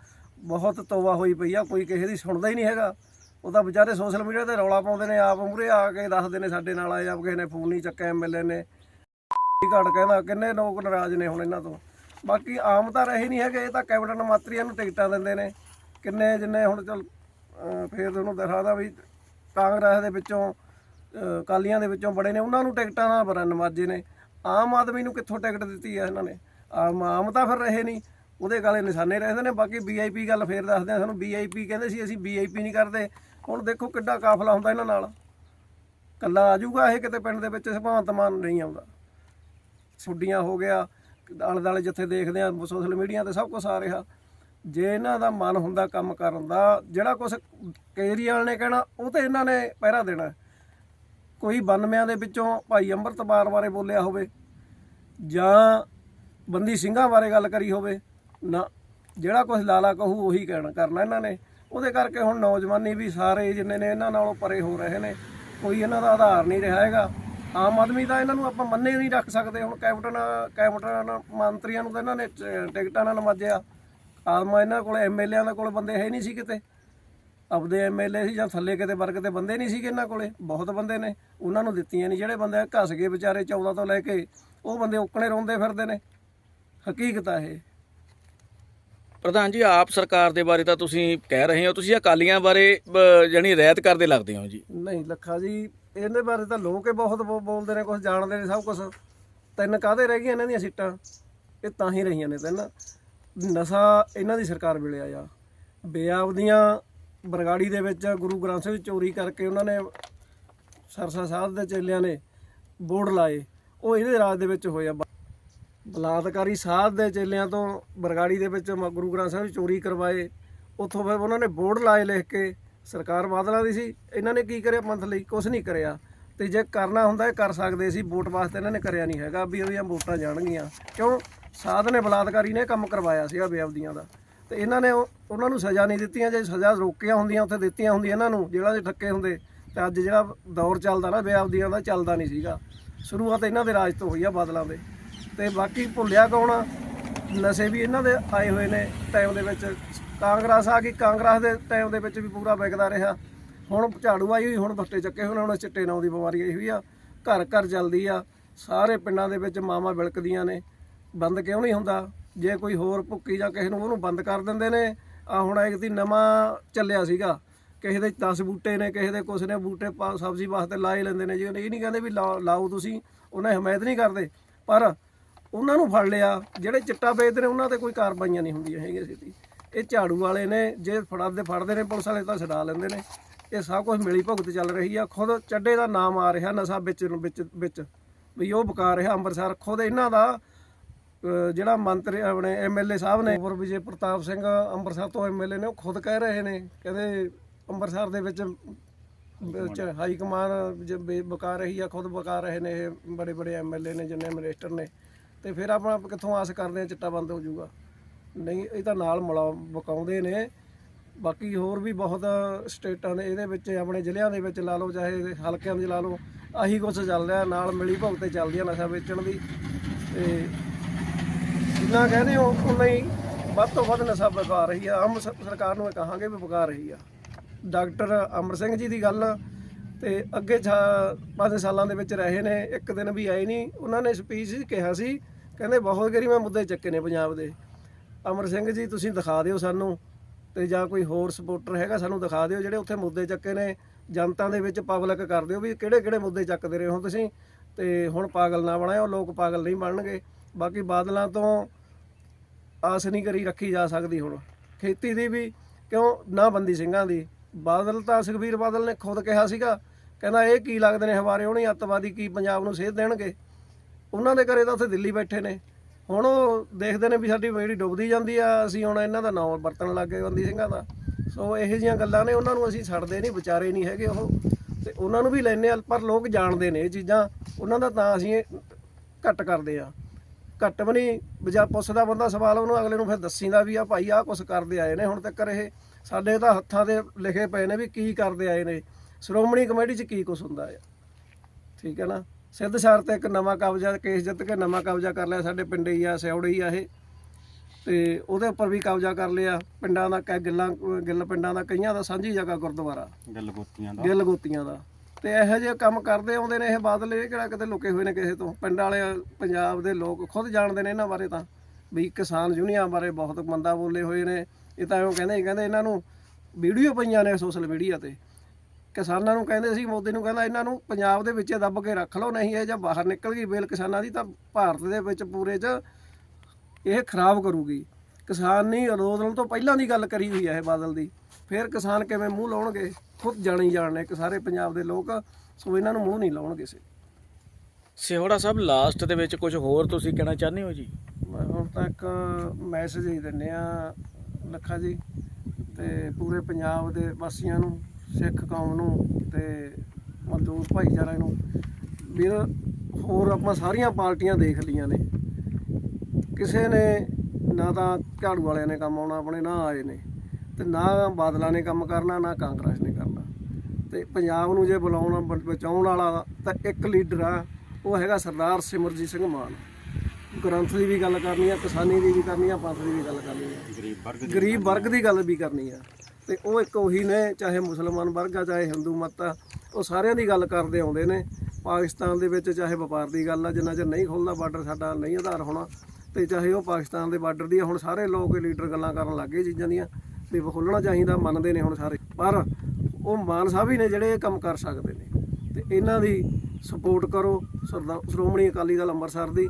ਬਹੁਤ ਤੋਬਾ ਹੋਈ ਪਈ ਆ ਕੋਈ ਕਿਸੇ ਦੀ ਸੁਣਦਾ ਹੀ ਨਹੀਂ ਹੈਗਾ। ਉਹ ਤਾਂ ਵਿਚਾਰੇ ਸੋਸ਼ਲ ਮੀਡੀਆ ਤੇ ਰੌਲਾ ਪਾਉਂਦੇ ਨੇ, ਆਪ ਮੂਰੇ ਆ ਕੇ ਦੱਸਦੇ ਨੇ ਸਾਡੇ ਨਾਲ ਆ ਕਿਸੇ ਨੇ ਫੋਨ ਨਹੀਂ ਚੱਕਿਆ ਐਮਐਲਏ ਨੇ। ਘੜ ਕਹਿੰਦਾ, ਕਿੰਨੇ ਲੋਕ ਨਾਰਾਜ਼ ਨੇ ਹੁਣ ਇਹਨਾਂ ਤੋਂ। ਬਾਕੀ ਆਮ ਤਾਂ ਰਹੇ ਨਹੀਂ ਹੈਗੇ, ਇਹ ਤਾਂ ਕੈਬਨਟ ਮਾਤਰੀਆਂ ਨੂੰ ਟਿਕਟਾਂ ਦਿੰਦੇ ਨੇ। ਕਿੰਨੇ ਜਿੰਨੇ ਹੁਣ ਚਲ, ਅਹ ਫੇਰ ਤੁਹਾਨੂੰ ਦਿਖਾਦਾ ਵੀ ਕਾਂਗਰਸ ਦੇ ਵਿੱਚੋਂ, ਅਹ ਕਾਲੀਆਂ ਦੇ ਵਿੱਚੋਂ ਬੜੇ ਨੇ, ਉਹਨਾਂ ਨੂੰ ਟਿਕਟਾਂ ਨਾਲ ਬਰਨ ਨਵਾਜੇ ਨੇ। ਆਮ ਆਦਮੀ ਨੂੰ ਕਿੱਥੋਂ ਟਿਕਟ ਦਿੱਤੀ ਹੈ ਇਹਨਾਂ ਨੇ? ਆਮ ਆਮ ਤਾਂ ਫਿਰ ਰਹੇ ਨਹੀਂ ਉਹਦੇ ਗਾਲੇ ਨਿਸ਼ਾਨੇ ਰਹਿੰਦੇ ਨੇ, ਬਾਕੀ ਵੀਆਈਪੀ ਗੱਲ ਫੇਰ ਦੱਸਦੇ ਆ ਸਾਨੂੰ। ਵੀਆਈਪੀ ਕਹਿੰਦੇ ਸੀ ਅਸੀਂ ਵੀਆਈਪੀ ਨਹੀਂ ਕਰਦੇ। ਹੁਣ ਦੇਖੋ ਕਿੱਡਾ ਕਾਫਲਾ ਹੁੰਦਾ ਇਹਨਾਂ ਨਾਲ। ਕੱਲਾ ਆ ਜਾਊਗਾ ਇਹ ਕਿਤੇ ਪਿੰਡ ਦੇ ਵਿੱਚ ਭਗਵੰਤ ਮਾਨ ਨਹੀਂ ਆਉਂਦਾ। ਛੁੱਡੀਆਂ ਹੋ ਗਿਆ ਆਲੇ ਦਾਲੇ ਜਿੱਥੇ ਦੇਖਦੇ ਆ ਸੋਸ਼ਲ ਮੀਡੀਆ ਤੇ ਸਭ ਕੁਝ ਆ ਰਿਹਾ। ਜੇ ਇਹਨਾਂ ਦਾ ਮਨ ਹੁੰਦਾ ਕੰਮ ਕਰਨ ਦਾ, ਜਿਹੜਾ ਕੁਝ ਕੇਜਰੀਵਾਲ ਨੇ ਕਹਿਣਾ, ਉਹ ਤੇ ਇਹਨਾਂ ਨੇ ਪਹਿਰਾ ਦੇਣਾ। ਕੋਈ 92 ਦੇ ਵਿੱਚੋਂ ਭਾਈ ਅੰਮ੍ਰਿਤਪਾਲ ਬਾਰੇ ਬੋਲਿਆ ਹੋਵੇ, ਜਾਂ ਬੰਦੀ ਸਿੰਘਾਂ ਬਾਰੇ ਗੱਲ ਕਰੀ ਹੋਵੇ ਨਾ, ਜਿਹੜਾ ਕੁਝ ਲਾਲਾ ਕਹੂ ਉਹੀ ਕਹਿਣਾ, ਕਰਨਾ ਇਹਨਾਂ ਨੇ। ਉਹਦੇ ਕਰਕੇ ਹੁਣ ਨੌਜਵਾਨੀ ਵੀ ਸਾਰੇ ਜਿੰਨੇ ਨੇ ਇਹਨਾਂ ਨਾਲੋਂ ਪਰੇ ਹੋ ਰਹੇ ਨੇ। ਕੋਈ ਇਹਨਾਂ ਦਾ ਆਧਾਰ ਨਹੀਂ ਰਿਹਾ ਹੈਗਾ। ਆਮ ਆਦਮੀ ਦਾ ਇਹਨਾਂ ਨੂੰ ਆਪਾਂ ਮੰਨੇ ਨਹੀਂ ਰੱਖ ਸਕਦੇ। ਹੁਣ ਕੈਪਟਨ ਕੈਪਟਨ ਮੰਤਰੀਆਂ ਨੂੰ ਤਾਂ ਇਹਨਾਂ ਨੇ ਟ- ਟਿਕਟਾਂ ਨਾਲ ਨਵਾਜਿਆ। ਆਮ ਇਹਨਾਂ ਕੋਲ ਐਮਐਲਏਆਂ ਦੇ ਕੋਲ ਬੰਦੇ ਹੈ ਨਹੀਂ ਸੀ ਕਿਤੇ। ਆਪਦੇ ਐਮਐਲਏ ਸੀ ਜਾਂ ਥੱਲੇ ਕਿਤੇ ਵਰਗ ਦੇ ਬੰਦੇ ਨਹੀਂ ਸੀਗੇ ਇਹਨਾਂ ਕੋਲੇ। ਬਹੁਤ ਬੰਦੇ ਨੇ। ਉਹਨਾਂ ਨੂੰ ਦਿੱਤੀਆਂ ਨਹੀਂ ਜਿਹੜੇ ਬੰਦੇ ਘਸ ਗਏ ਵਿਚਾਰੇ 14 ਤੋਂ ਲੈ ਕੇ। ਉਹ ਬੰਦੇ ਉੱਕਣੇ ਰੋਂਦੇ ਫਿਰਦੇ ਨੇ। ਹਕੀਕਤ ਆ ਇਹ। ਪ੍ਰਧਾਨ ਜੀ ਆਪ ਸਰਕਾਰ ਦੇ ਬਾਰੇ ਤਾਂ ਤੁਸੀਂ ਕਹਿ ਰਹੇ ਹੋ। ਤੁਸੀਂ ਅਕਾਲੀਆਂ ਬਾਰੇ ਅਹ, ਜਾਣੀ ਰਹਿਤ ਕਰਦੇ ਲੱਗਦੇ ਹੋ ਜੀ। ਨਹੀਂ ਲੱਖਾ ਜੀ ਇਹਦੇ ਬਾਰੇ ਤਾਂ ਲੋਕ ਹੀ ਬਹੁਤ ਬੋ- ਬੋਲਦੇ ਨੇ ਕੁਝ ਜਾਣਦੇ ਨੇ ਸਭ ਕੁਝ ਤਿੰਨ ਕਾਹਦੇ ਰਹਿ ਗਈਆਂ ਇਹਨਾਂ ਦੀਆਂ ਸੀਟਾਂ? ਇਹ ਤਾਂ ਹੀ ਰਹੀਆਂ ਨੇ ਤਿੰਨ। ਨਸ਼ਾ ਇਹਨਾਂ ਦੀ ਸਰਕਾਰ ਵੇਲੇ ਆ ਬੇਆਬ ਦੀਆਂ ਬਰਗਾੜੀ ਦੇ ਵਿੱਚ ਗੁਰੂ ਗ੍ਰੰਥ ਸਾਹਿਬ ਚੋਰੀ ਕਰਕੇ ਉਹਨਾਂ ਨੇ ਸਰਸਾ ਸਾਹਿਬ ਦੇ ਚੇਲਿਆਂ ਨੇ ਬੋਰਡ ਲਾਏ। ਉਹ ਇਹਦੇ ਰਾਜ ਦੇ ਵਿੱਚ ਹੋਇਆ ਬਲਾਤਕਾਰੀ ਸਾਧ ਦੇ ਚੇਲਿਆਂ ਤੋਂ ਬਰਗਾੜੀ ਦੇ ਵਿੱਚ ਮ- ਗੁਰੂ ਗ੍ਰੰਥ ਸਾਹਿਬ ਚੋਰੀ ਕਰਵਾਏ। ਉੱਥੋਂ ਫਿਰ ਉਹਨਾਂ ਨੇ ਬੋਰਡ ਲਾਏ ਲਿਖ ਕੇ, ਸਰਕਾਰ ਬਾਦਲਾਂ ਦੀ ਸੀ। ਇਹਨਾਂ ਨੇ ਕੀ ਕਰਿਆ? ਪੰਥ ਲਈ ਕੁਝ ਨਹੀਂ ਕਰਿਆ। ਤੇ ਜੇ ਕਰਨਾ ਹੁੰਦਾ ਇਹ ਕਰ ਸਕਦੇ ਸੀ। ਵੋਟ ਵਾਸਤੇ ਇਹਨਾਂ ਨੇ ਕਰਿਆ ਨਹੀਂ ਹੈਗਾ ਵੀ ਉਹਦੀਆਂ ਵੋਟਾਂ ਜਾਣਗੀਆਂ। ਕਿਉਂ? ਸਾਧ ਨੇ ਬਲਾਤਕਾਰੀ ਨੇ ਕੰਮ ਕਰਵਾਇਆ ਸੀਗਾ ਬੇਅਬਦੀਆਂ ਦਾ। ਤੇ ਇਹਨਾਂ ਨੇ ਉਹਨਾਂ ਨੂੰ ਸਜ਼ਾ ਨਹੀਂ ਦਿੱਤੀਆਂ। ਜੇ ਸਜ਼ਾ ਰੋਕੀਆਂ ਹੁੰਦੀਆਂ, ਉੱਥੇ ਦਿੱਤੀਆਂ ਹੁੰਦੀਆਂ ਇਹਨਾਂ ਨੂੰ, ਜਿਹੜਾ ਦੇ ਠੱਕੇ ਹੁੰਦੇ, ਤੇ ਅੱਜ ਜਿਹੜਾ ਦੌਰ ਚੱਲਦਾ ਨਾ ਬੇਅਬਦੀਆਂ ਦਾ, ਚੱਲਦਾ ਨਹੀਂ ਸੀਗਾ। ਸ਼ੁਰੂਆਤ ਇਹਨਾਂ ਦੇ ਰਾਜ ਤੋਂ ਹੋਈ ਆ ਬਾਦਲਾਂ ਦੇ। ਤੇ ਬਾਕੀ ਭੁੱਲਿਆ ਕੌਣ ਨਸ਼ੇ ਵੀ ਇਹਨਾਂ ਦੇ ਆਏ ਹੋਏ ਨੇ ਟਾਈਮ ਦੇ ਵਿੱਚ। ਕਾਂਗਰਸ ਆ ਗਈ, ਕਾਂਗਰਸ ਦੇ ਟਾਈਮ ਦੇ ਵਿੱਚ ਵੀ ਪੂਰਾ ਵਿਕਦਾ ਰਿਹਾ। ਹੁਣ ਝਾੜੂ ਆਈ ਹੋਈ, ਹੁਣ ਬੱਟੇ ਚੱਕੇ ਹੋਏ ਨੇ, ਹੁਣ ਚਿੱਟੇ ਨਾਂ ਦੀ ਬਿਮਾਰੀ ਆਈ ਹੋਈ ਆ। ਘਰ ਘਰ ਚੱਲਦੀ ਆ। ਸਾਰੇ ਪਿੰਡਾਂ ਦੇ ਵਿੱਚ ਮਾਮਾ ਵਿਲਕਦੀਆਂ ਨੇ। ਬੰਦ ਕਿਉਂ ਨਹੀਂ ਹੁੰਦਾ? ਜੇ ਕੋਈ ਹੋਰ ਭੁੱਕੀ ਜਾਂ ਕਿਸੇ ਨੂੰ ਉਹਨੂੰ ਬੰਦ ਕਰ ਦਿੰਦੇ ਨੇ। ਆ ਹੁਣ ਇੱਕ ਦੀ ਨਵਾਂ ਚੱਲਿਆ ਸੀਗਾ। ਕਿਸੇ ਦੇ 10 ਬੂਟੇ ਨੇ, ਕਿਸੇ ਦੇ ਕੁਛ ਨੇ, ਬੂਟੇ ਸਬਜ਼ੀ ਵਾਸਤੇ ਲਾਏ ਲੈਂਦੇ ਨੇ। ਜੀ ਇਹ ਨਹੀਂ ਕਹਿੰਦੇ ਵੀ ਲਾਓ ਲਾਓ ਤੁਸੀਂ, ਉਹਨਾਂ ਹਮਾਇਤ ਨਹੀਂ ਕਰਦੇ। ਪਰ ਉਹਨਾਂ ਨੂੰ ਫੜ ਲਿਆ। ਜਿਹੜੇ ਚਿੱਟਾ ਵੇਚਦੇ ਨੇ, ਉਹਨਾਂ ਤੇ ਕੋਈ ਕਾਰਵਾਈਆਂ ਨਹੀਂ ਹੁੰਦੀਆਂ ਹੈਗੀਆਂ ਸਿੱਧੀ। ਇਹ ਝਾੜੂ ਵਾਲੇ ਨੇ, ਜੇ ਫੜਾਦੇ ਫੜਦੇ ਨੇ ਪੁਲਿਸ ਵਾਲੇ ਤਾਂ ਛਡਾ ਲੈਂਦੇ ਨੇ। ਇਹ ਸਭ ਕੁਝ ਮਿਲੀ ਭੁਗਤ ਚੱਲ ਰਹੀ ਆ। ਖੁਦ ਚੱਡੇ ਦਾ ਨਾਮ ਆ ਰਿਹਾ ਨਸ਼ਾ ਵਿੱਚ ਵਿੱਚ ਵਿੱਚ। ਵੀ ਉਹ ਬਕਾ ਰਿਹਾ ਅੰਮ੍ਰਿਤਸਰ। ਖੁਦ ਇਹਨਾਂ ਦਾ ਜਿਹੜਾ ਮੰਤਰੀ ਆਪਣੇ ਐਮਐਲਏ ਸਾਹਿਬ ਨੇ ਉਪਰ ਵਿਜੇ ਪ੍ਰਤਾਪ ਸਿੰਘ ਅੰਮ੍ਰਿਤਸਰ ਤੋਂ ਐਮਐਲਏ ਨੇ, ਉਹ ਖੁਦ ਕਹਿ ਰਹੇ ਨੇ। ਕਹਿੰਦੇ ਅੰਮ੍ਰਿਤਸਰ ਦੇ ਵਿੱਚ ਹਾਈ ਕਮਾਨ ਜੇ ਬੇ- ਬਕਾ ਰਹੀ ਆ, ਖੁਦ ਬਕਾ ਰਹੇ ਨੇ ਇਹ ਬੜੇ ਬੜੇ ਐਮਐਲਏ ਨੇ, ਜਿੰਨੇ ਮਿਨਿਸਟਰ ਨੇ। ਤੇ ਫਿਰ ਆਪਾਂ ਕਿੱਥੋਂ ਆਸ ਕਰਦੇ ਆ ਚਿੱਟਾ ਬੰਦ ਹੋ ਜਾਊਗਾ। ਨਹੀਂ, ਇਹ ਤਾਂ ਨਾਲ ਮਲਾ ਬਕਾਉਂਦੇ ਨੇ। ਬਾਕੀ ਹੋਰ ਵੀ ਬਹੁਤ ਸਟੇਟਾਂ ਦੇ ਇਹਦੇ ਵਿੱਚ ਆਪਣੇ ਜ਼ਿਲ੍ਹਿਆਂ ਦੇ ਵਿੱਚ ਲਾ ਲਓ, ਚਾਹੇ ਹਲਕਿਆਂ ਦੇ ਲਾ ਲਓ, ਆਹੀ ਕੁਛ ਚੱਲ ਰਿਹਾ, ਨਾਲ ਮਿਲੀ ਭੁਗਤੇ ਚੱਲਦੀ ਆ ਨਸ਼ਾ ਵੇਚਣ ਦੀ। ਤੇ ਜਿੰਨਾ ਕਹਿੰਦੇ ਹੋ, ਉਨਾ ਹੀ ਵੱਧ ਤੋਂ ਵੱਧ ਨਸ਼ਾ ਵਿਕਾ ਰਹੀ ਆ। ਆਮ ਸਰਕਾਰ ਨੂੰ ਇਹ ਕਹਾਂਗੇ ਵੀ ਵਿਕਾ ਰਹੀ ਆ। ਡਾਕਟਰ ਅਮਰ ਸਿੰਘ ਜੀ ਦੀ ਗੱਲ, ਤੇ ਅੱਗੇ 5 ਸਾਲਾਂ ਦੇ ਵਿੱਚ ਰਹੇ ਨੇ, ਇੱਕ ਦਿਨ ਵੀ ਆਏ ਨਹੀਂ। ਉਹਨਾਂ ਨੇ ਸਪੀਚ ਕਿਹਾ ਸੀ ਕਹਿੰਦੇ ਬਹੁਤ ਗਰੀ ਮੈਂ ਮੁੱਦੇ ਚੱਕੇ ਨੇ ਪੰਜਾਬ ਦੇ। ਅਮਰ ਸਿੰਘ ਜੀ, ਤੁਸੀਂ ਦਿਖਾ ਦਿਓ ਸਾਨੂੰ ਤੇ ਜਾਂ ਕੋਈ ਹੋਰ ਸਪੋਰਟਰ ਹੈਗਾ ਸਾਨੂੰ ਦਿਖਾ ਦਿਓ ਜਿਹੜੇ ਉੱਥੇ ਮੁੱਦੇ ਚੱਕੇ ਨੇ, ਜਨਤਾ ਦੇ ਵਿੱਚ ਪਬਲਿਕ ਕਰ ਦਿਓ ਵੀ ਕਿਹੜੇ ਕਿਹੜੇ ਮੁੱਦੇ ਚੱਕਦੇ ਰਹੇ ਹੋ ਤੁਸੀਂ ਤੇ ਹੁਣ ਪਾਗਲ ਨਾ ਬਣਾਇਓ, ਲੋਕ ਪਾਗਲ ਨਹੀਂ ਬਣਨਗੇ। ਬਾਕੀ ਬਾਦਲਾਂ ਤੋਂ ਆਸ ਨਹੀਂ ਕਰੀ ਰੱਖੀ ਜਾ ਸਕਦੀ ਹੁਣ। ਖੇਤੀ ਦੀ ਵੀ ਕਿਉਂ ਨਾ ਬੰਦੀ ਸਿੰਘਾਂ ਦੀ। ਬਾਦਲ ਤਾਂ ਸੁਖਬੀਰ ਬਾਦਲ ਨੇ ਖੁਦ ਕਿਹਾ ਸੀਗਾ, ਕਹਿੰਦਾ ਇਹ ਕੀ ਲੱਗਦੇ ਨੇ ਹਵਾਰੇ, ਉਹਨੇ ਅੱਤਵਾਦੀ ਕੀ ਪੰਜਾਬ ਨੂੰ ਸੇਧ ਦੇਣਗੇ? ਉਹਨਾਂ ਦੇ ਘਰੇ ਤਾਂ ਉੱਥੇ ਦਿੱਲੀ ਬੈਠੇ ਨੇ। ਹੁਣ ਉਹ ਦੇਖਦੇ ਨੇ ਵੀ ਸਾਡੀ ਬੇੜੀ ਡੁੱਬਦੀ ਜਾਂਦੀ ਆ, ਅਸੀਂ ਹੁਣ ਇਹਨਾਂ ਦਾ ਨਾਮ ਵਰਤਣ ਲੱਗ ਗਏ ਬੰਦੀ ਸਿੰਘਾਂ ਦਾ। ਸੋ ਇਹੋ ਜਿਹੀਆਂ ਗੱਲਾਂ ਨੇ, ਉਹਨਾਂ ਨੂੰ ਅਸੀਂ ਛੱਡਦੇ ਨਹੀਂ, ਵਿਚਾਰੇ ਨਹੀਂ ਹੈਗੇ ਉਹ। ਤੇ ਉਹਨਾਂ ਨੂੰ ਵੀ ਲੈਨੇ ਆ, ਪਰ ਲੋਕ ਜਾਣਦੇ ਨੇ ਇਹ ਚੀਜ਼ਾਂ। ਉਹਨਾਂ ਦਾ ਤਾਂ ਅਸੀਂ ਘੱਟ ਕਰਦੇ ਆ। ਘੱਟ ਵੀ ਨਹੀਂ ਬਜਾ ਪੁੱਛਦਾ ਬੰਦਾ ਸਵਾਲ, ਉਹਨੂੰ ਅਗਲੇ ਨੂੰ ਫਿਰ ਦੱਸੀਦਾ ਵੀ ਆ ਭਾਈ ਆਹ ਕੁਛ ਕਰਦੇ ਆਏ ਨੇ ਹੁਣ ਤੱਕ ਇਹ। ਸਾਡੇ ਤਾਂ ਹੱਥਾਂ ਦੇ ਲਿਖੇ ਪਏ ਨੇ ਵੀ ਕੀ ਕਰਦੇ ਆਏ ਨੇ। ਸ਼੍ਰੋਮਣੀ ਕਮੇਟੀ 'ਚ ਕੀ ਕੁਛ ਹੁੰਦਾ ਆ। ਠੀਕ ਹੈ ਨਾ? ਸਿੱਧ ਸ਼ਰ ਤੇ ਇੱਕ ਨਵਾਂ ਕਬਜ਼ਾ ਕੇਸ ਜਿੱਤ ਕੇ ਨਵਾਂ ਕਬਜ਼ਾ ਕਰ ਲਿਆ ਸਾਡੇ ਪਿੰਡੇ ਹੀ ਆ ਸਿਉੜੇ ਹੀ ਆ ਇਹ। ਤੇ ਉਹਦੇ ਉੱਪਰ ਵੀ ਕਬਜ਼ਾ ਕਰ ਲਿਆ। ਪਿੰਡਾਂ ਦਾ ਕਈ ਗਿੱਲਾਂ ਗਿੱਲ ਪਿੰਡਾਂ ਦਾ ਕਈਆਂ ਦਾ ਸਾਂਝੀ ਜਗ੍ਹਾ ਗੁਰਦੁਆਰਾ। ਗੱਲ ਗੋਤੀਆਂ ਦਾ। ਗਿੱਲ ਗੋਤੀਆਂ ਦਾ। ਤੇ ਇਹੋ ਜਿਹੇ ਕੰਮ ਕਰਦੇ ਆਉਂਦੇ ਨੇ ਇਹ ਬਾਦਲ ਇਹ ਕਿਹੜਾ ਕਿਤੇ ਲੁਕੇ ਹੋਏ ਨੇ ਕਿਸੇ ਤੋਂ? ਪਿੰਡ ਵਾਲੇ ਪੰਜਾਬ ਦੇ ਲੋਕ ਖੁਦ ਜਾਣਦੇ ਨੇ ਇਹਨਾਂ ਬਾਰੇ ਤਾਂ ਵੀ ਕਿਸਾਨ ਯੂਨੀਅਨ ਬਾਰੇ ਬਹੁਤ ਮੰਦਾ ਬੋਲੇ ਹੋਏ ਨੇ। ਇਹ ਤਾਂ ਉਹ ਕਹਿੰਦੇ ਕਹਿੰਦੇ ਇਹਨਾਂ ਨੂੰ ਵੀਡੀਓ ਪਈਆਂ ਨੇ ਸੋਸ਼ਲ ਮੀਡੀਆ ਤੇ। ਕਿਸਾਨਾਂ ਨੂੰ ਕਹਿੰਦੇ ਸੀ ਮੋਦੀ ਨੂੰ ਕਹਿੰਦਾ ਇਹਨਾਂ ਨੂੰ ਪੰਜਾਬ ਦੇ ਵਿੱਚ ਦੱਬ ਕੇ ਰੱਖ ਲਓ ਨਹੀਂ ਇਹ ਜਾਂ ਬਾਹਰ ਨਿਕਲ ਗਈ ਬੇਲ ਕਿਸਾਨਾਂ ਦੀ ਤਾਂ ਭਾਰਤ ਦੇ ਵਿੱਚ ਪੂਰੇ 'ਚ ਇਹ ਖਰਾਬ ਕਰੂਗੀ। ਕਿਸਾਨ ਨਹੀਂ ਅੰਦੋਲਨ ਤੋਂ ਪਹਿਲਾਂ ਦੀ ਗੱਲ ਕਰੀ ਹੋਈ ਹੈ ਇਹ ਬਾਦਲ ਦੀ। ਫਿਰ ਕਿਸਾਨ ਕਿਵੇਂ ਮੂੰਹ ਲਾਉਣਗੇ? ਖੁਦ ਜਾਣੀ ਜਾਣਨੇ ਕਿ ਸਾਰੇ ਪੰਜਾਬ ਦੇ ਲੋਕ ਸੋ ਇਹਨਾਂ ਨੂੰ ਮੂੰਹ ਨਹੀਂ ਲਾਉਣਗੇ ਕਿਸੇ ਸਿਹੋੜਾ ਸਾਹਿਬ ਲਾਸਟ ਦੇ ਵਿੱਚ ਕੁਝ ਹੋਰ ਤੁਸੀਂ ਕਹਿਣਾ ਚਾਹੁੰਦੇ ਹੋ ਜੀ? ਮੈਂ ਹੁਣ ਤੱਕ ਮੈਸੇਜ ਹੀ ਦਿੰਨੇ ਆ ਲੱਖਾ ਜੀ ਤੇ ਪੂਰੇ ਪੰਜਾਬ ਦੇ ਵਾਸੀਆਂ ਨੂੰ ਸਿੱਖ ਕੌਮ ਨੂੰ ਤੇ ਮਜ਼ਦੂਰ ਭਾਈਚਾਰੇ ਨੂੰ। ਵੀਰ ਹੋਰ ਆਪਾਂ ਸਾਰੀਆਂ ਪਾਰਟੀਆਂ ਦੇਖ ਲਈਆਂ ਨੇ। ਕਿਸੇ ਨੇ ਨਾ ਤਾਂ ਝਾੜੂ ਵਾਲਿਆਂ ਨੇ ਕੰਮ ਆਉਣਾ ਆਪਣੇ ਨਾ ਆਏ ਨੇ। ਤੇ ਨਾ ਬਾਦਲਾਂ ਨੇ ਕੰਮ ਕਰਨਾ ਨਾ ਕਾਂਗਰਸ ਨੇ ਕਰਨਾ। ਤੇ ਪੰਜਾਬ ਨੂੰ ਜੇ ਬੁਲਾਉਣਾ ਬਚਾਉਣ ਵਾਲਾ ਤਾਂ ਇੱਕ ਲੀਡਰ ਆ ਉਹ ਹੈਗਾ ਸਰਦਾਰ ਸਿਮਰਜੀਤ ਸਿੰਘ ਮਾਨ। ਗ੍ਰੰਥ ਦੀ ਵੀ ਗੱਲ ਕਰਨੀ ਆ ਕਿਸਾਨੀ ਦੀ ਵੀ ਕਰਨੀ ਆ ਪੰਥ ਦੀ ਵੀ ਗੱਲ ਕਰਨੀ ਆ। ਗਰੀਬ ਵਰਗ ਦੀ ਗੱਲ ਵੀ ਕਰਨੀ ਆ। ਤੇ ਉਹ ਇੱਕ ਉਹੀ ਨੇ ਚਾਹੇ ਮੁਸਲਮਾਨ ਵਰਗ ਆ ਚਾਹੇ ਹਿੰਦੂ ਮਤ ਆ ਉਹ ਸਾਰਿਆਂ ਦੀ ਗੱਲ ਕਰਦੇ ਆਉਂਦੇ ਨੇ। ਪਾਕਿਸਤਾਨ ਦੇ ਵਿੱਚ ਚਾਹੇ ਵਪਾਰ ਦੀ ਗੱਲ ਆ ਜਿੰਨਾ ਚਿਰ ਨਹੀਂ ਖੁੱਲਦਾ ਬਾਰਡਰ ਸਾਡਾ ਨਹੀਂ ਆਧਾਰ ਹੋਣਾ ਤੇ ਚਾਹੇ ਉਹ ਪਾਕਿਸਤਾਨ ਦੇ ਬਾਰਡਰ ਦੀ ਆ, ਹੁਣ ਸਾਰੇ ਲੋਕ ਲੀਡਰ ਗੱਲਾਂ ਕਰਨ ਲੱਗੇ ਚੀਜ਼ਾਂ ਦੀਆਂ ਵੀ ਖੁੱਲਣਾ ਚਾਹੀਦਾ ਮੰਨਦੇ ਨੇ ਹੁਣ ਸਾਰੇ। ਪਰ ਉਹ ਮਾਨ ਸਾਹਿਬ ਹੀ ਨੇ ਜਿਹੜੇ ਇਹ ਕੰਮ ਕਰ ਸਕਦੇ ਨੇ। ਤੇ ਇਹਨਾਂ ਦੀ ਸਪੋਰਟ ਕਰੋ ਸਰਦਾ ਸ਼੍ਰੋਮਣੀ ਅਕਾਲੀ ਦਲ ਅੰਮ੍ਰਿਤਸਰ ਦੀ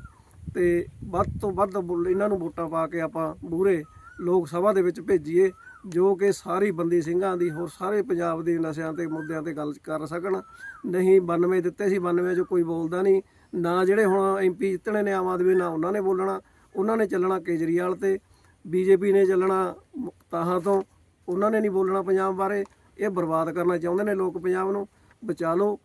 ਤੇ ਵੱਧ ਤੋਂ ਵੱਧ ਬੁਲ- ਇਹਨਾਂ ਨੂੰ ਵੋਟਾਂ ਪਾ ਕੇ ਆਪਾਂ ਪੂਰੇ ਲੋਕ ਸਭਾ ਦੇ ਵਿੱਚ ਭੇਜੀਏ। ਜੋ ਕਿ ਸਾਰੀ ਬੰਦੀ ਸਿੰਘਾਂ ਦੀ ਹੋਰ ਸਾਰੇ ਪੰਜਾਬ ਦੇ ਨਸ਼ਿਆਂ ਤੇ ਮੁੱਦਿਆਂ ਤੇ ਗੱਲ ਕਰ ਸਕਣ। ਨਹੀਂ 92 ਦਿੱਤੇ ਸੀ 92 ਚ ਕੋਈ ਬੋਲਦਾ ਨਹੀਂ। ਨਾ ਜਿਹੜੇ ਹੁਣ ਐਮਪੀ ਜਿੱਤਣੇ ਨੇ, ਆਮ ਆਦਮੀ ਨਾ ਉਹਨਾਂ ਨੇ ਬੋਲਣਾ। ਉਹਨਾਂ ਨੇ ਚੱਲਣਾ ਕੇਜਰੀਵਾਲ ਤੇ। ਬੀਜੇਪੀ ਨੇ ਚੱਲਣਾ ਤਾਹਾਂ ਤੋਂ। ਉਹਨਾਂ ਨੇ ਨਹੀਂ ਬੋਲਣਾ ਪੰਜਾਬ ਬਾਰੇ। ਇਹ ਬਰਬਾਦ ਕਰਨਾ ਚਾਹੁੰਦੇ ਨੇ ਲੋਕ ਪੰਜਾਬ ਨੂੰ। ਬਚਾ ਲਓ।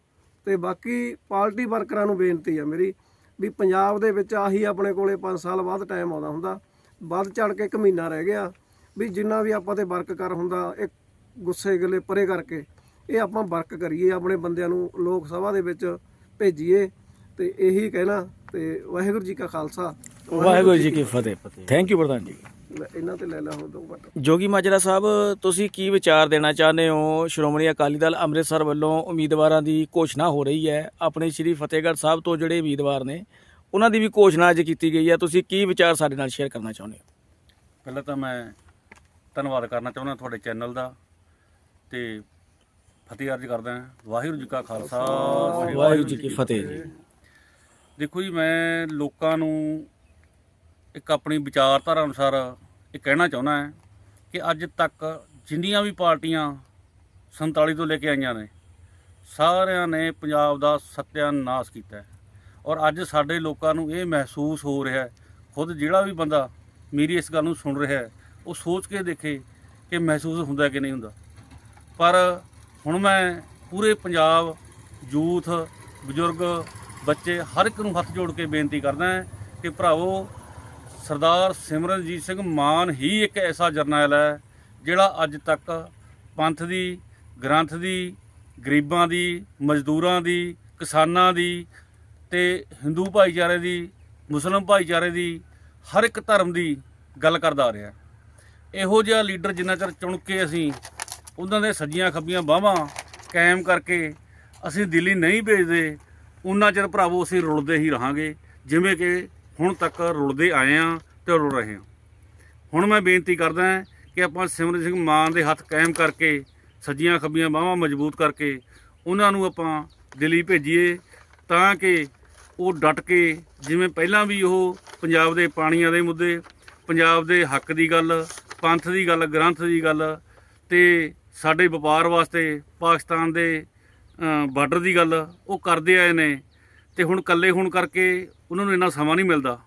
ਤੇ ਬਾਕੀ ਪਾਰਟੀ ਵਰਕਰਾਂ ਨੂੰ ਬੇਨਤੀ ਆ ਮੇਰੀ ਵੀ ਪੰਜਾਬ ਦੇ ਵਿੱਚ ਆਹੀ ਆਪਣੇ ਕੋਲੇ 5 ਸਾਲ ਬਾਅਦ ਟਾਈਮ ਆਉਂਦਾ ਹੁੰਦਾ। ਵੱਧ ਚੜ ਕੇ ਇੱਕ ਮਹੀਨਾ ਰਹਿ ਗਿਆ। ਵੀ ਜਿੰਨਾ ਵੀ ਆਪਾਂ ਤੇ ਵਰਕ ਕਰ ਹੁੰਦਾ ਇਹ ਗੁੱਸੇ ਗਿਲੇ ਪਰੇ ਕਰਕੇ ਇਹ ਆਪਾਂ ਵਰਕ ਕਰੀਏ ਆਪਣੇ ਬੰਦਿਆਂ ਨੂੰ ਲੋਕ ਸਭਾ ਦੇ ਵਿੱਚ ਭੇਜੀਏ ਤੇ ਇਹੀ ਕਹਿਣਾ ਤੇ ਵਾਹਿਗੁਰੂ ਜੀ ਕਾ ਖਾਲਸਾ। ਵਾਹਿਗੁਰੂ ਜੀ ਕੀ ਫਤਿਹ। ਥੈਂਕ ਯੂ ਪ੍ਰਧਾਨ ਜੀ। ਇਹਨਾਂ ਤੇ ਲੈ ਲਾ ਹੁਣ ਦੋ ਘੱਟ। ਜੋਗੀ ਮਾਜਰਾ ਸਾਹਿਬ ਤੁਸੀਂ ਕੀ ਵਿਚਾਰ ਦੇਣਾ ਚਾਹੁੰਦੇ ਹੋ? ਸ਼੍ਰੋਮਣੀ ਅਕਾਲੀ ਦਲ ਅੰਮ੍ਰਿਤਸਰ ਵੱਲੋਂ ਉਮੀਦਵਾਰਾਂ ਦੀ ਘੋਸ਼ਣਾ ਹੋ ਰਹੀ ਹੈ। ਆਪਣੇ ਸ਼੍ਰੀ ਫਤਿਹਗੜ੍ਹ ਸਾਹਿਬ ਤੋਂ ਜਿਹੜੇ ਉਮੀਦਵਾਰ ਨੇ ਉਹਨਾਂ ਦੀ ਵੀ ਘੋਸ਼ਣਾ ਅੱਜ ਕੀਤੀ ਗਈ ਹੈ। ਤੁਸੀਂ ਕੀ ਵਿਚਾਰ ਸਾਡੇ ਨਾਲ ਸ਼ੇਅਰ ਕਰਨਾ ਚਾਹੁੰਦੇ ਹੋ? ਪਹਿਲਾਂ ਤਾਂ ਮੈਂ ਧੰਨਵਾਦ ਕਰਨਾ ਚਾਹੁੰਦਾ ਤੁਹਾਡੇ ਚੈਨਲ ਦਾ ਤੇ ਫਤਿਹ ਅਰਜ ਕਰਦਾ ਹਾਂ। ਵਾਹਿਗੁਰੂ ਜੀ ਕਾ ਖਾਲਸਾ ਸ੍ਰੀ ਵਾਹਿਗੁਰੂ ਜੀ ਕੀ ਫਤਿਹ ਜੀ। ਦੇਖੋ ਜੀ ਮੈਂ ਲੋਕਾਂ ਨੂੰ ਇੱਕ ਆਪਣੀ ਵਿਚਾਰਧਾਰਾ ਅਨੁਸਾਰ ਇਹ ਕਹਿਣਾ ਚਾਹੁੰਦਾ ਹਾਂ ਕਿ ਅੱਜ ਤੱਕ ਜਿੰਨੀਆਂ ਵੀ ਪਾਰਟੀਆਂ 47 ਤੋਂ ਲੈ ਕੇ ਆਈਆਂ ਨੇ ਸਾਰਿਆਂ ਨੇ ਪੰਜਾਬ ਦਾ ਸੱਤਿਆਨਾਸ਼ ਕੀਤਾ ਹੈ। ਔਰ ਅੱਜ ਸਾਡੇ ਲੋਕਾਂ ਨੂੰ ਇਹ ਮਹਿਸੂਸ ਹੋ ਰਿਹਾ ਹੈ ਖੁਦ ਜਿਹੜਾ ਵੀ ਬੰਦਾ ਮੇਰੀ ਇਸ ਗੱਲ ਨੂੰ ਸੁਣ ਰਿਹਾ ਹੈ ਉਹ ਸੋਚ ਕੇ ਦੇਖੇ ਕਿ ਮਹਿਸੂਸ ਹੁੰਦਾ ਕਿ ਨਹੀਂ ਹੁੰਦਾ। ਪਰ ਹੁਣ ਮੈਂ ਪੂਰੇ ਪੰਜਾਬ ਯੂਥ ਬਜ਼ੁਰਗ, ਬੱਚੇ ਹਰ ਇੱਕ ਨੂੰ ਹੱਥ ਜੋੜ ਕੇ ਬੇਨਤੀ ਕਰਦਾ ਹਾਂ ਕਿ ਭਰਾਵੋ, ਸਰਦਾਰ ਸਿਮਰਨਜੀਤ ਸਿੰਘ ਮਾਨ ਹੀ ਇੱਕ ਐਸਾ ਜਰਨੈਲ ਹੈ ਜਿਹੜਾ ਅੱਜ ਤੱਕ ਪੰਥ ਦੀ, ਗ੍ਰੰਥ ਦੀ, ਗਰੀਬਾਂ ਦੀ, ਮਜ਼ਦੂਰਾਂ ਦੀ, ਕਿਸਾਨਾਂ ਦੀ ਤੇ ਹਿੰਦੂ ਭਾਈਚਾਰੇ ਦੀ ਮੁਸਲਮਾਨ ਭਾਈਚਾਰੇ ਦੀ ਹਰ ਇੱਕ ਧਰਮ ਦੀ ਗੱਲ ਕਰਦਾ ਆ ਰਿਹਾ। ਇਹੋ ਜਿਹਾ ਲੀਡਰ ਜਿੰਨਾ ਚਿਰ ਚੁਣ ਕੇ ਅਸੀਂ ਉਹਨਾਂ ਦੇ ਸੱਜੀਆਂ ਖੱਬੀਆਂ ਬਾਹਾਂ ਕਾਇਮ ਕਰਕੇ ਅਸੀਂ ਦਿੱਲੀ ਨਹੀਂ ਭੇਜਦੇ, ਉਹਨਾਂ ਚਿਰ ਭਰਾਵੋ ਅਸੀਂ ਰੁਲਦੇ ਹੀ ਰਹਾਂਗੇ, ਜਿਵੇਂ ਕਿ ਹੁਣ ਤੱਕ ਰੁਲਦੇ ਆਏ ਆ ਤੇ ਰੁਲ ਰਹੇ ਹਾਂ। ਹੁਣ ਮੈਂ ਬੇਨਤੀ ਕਰਦਾ ਕਿ ਆਪਾਂ ਸਿਮਰਨ ਸਿੰਘ ਮਾਨ ਦੇ ਹੱਥ ਕਾਇਮ ਕਰਕੇ, ਸੱਜੀਆਂ ਖੱਬੀਆਂ ਬਾਹਾਂ ਮਜ਼ਬੂਤ ਕਰਕੇ ਉਹਨਾਂ ਨੂੰ ਆਪਾਂ ਦਿੱਲੀ ਭੇਜੀਏ, ਤਾਂ ਕਿ ਉਹ ਡਟ ਕੇ, ਜਿਵੇਂ ਪਹਿਲਾਂ ਵੀ ਉਹ ਪੰਜਾਬ ਦੇ ਪਾਣੀਆਂ ਦੇ ਮੁੱਦੇ, ਪੰਜਾਬ ਦੇ ਹੱਕ ਦੀ ਗੱਲ ਪੰਥ ਦੀ ਗੱਲ, ਗ੍ਰੰਥ ਦੀ ਗੱਲ ਤੇ ਸਾਡੇ ਵਪਾਰ ਵਾਸਤੇ ਪਾਕਿਸਤਾਨ ਦੇ ਬਾਰਡਰ ਦੀ ਗੱਲ ਉਹ ਕਰਦੇ ਆਏ ਨੇ ਤੇ ਹੁਣ ਇਕੱਲੇ ਹੋਣ ਕਰਕੇ ਉਹਨਾਂ ਨੂੰ ਇੰਨਾ ਸਮਾਂ ਨਹੀਂ ਮਿਲਦਾ,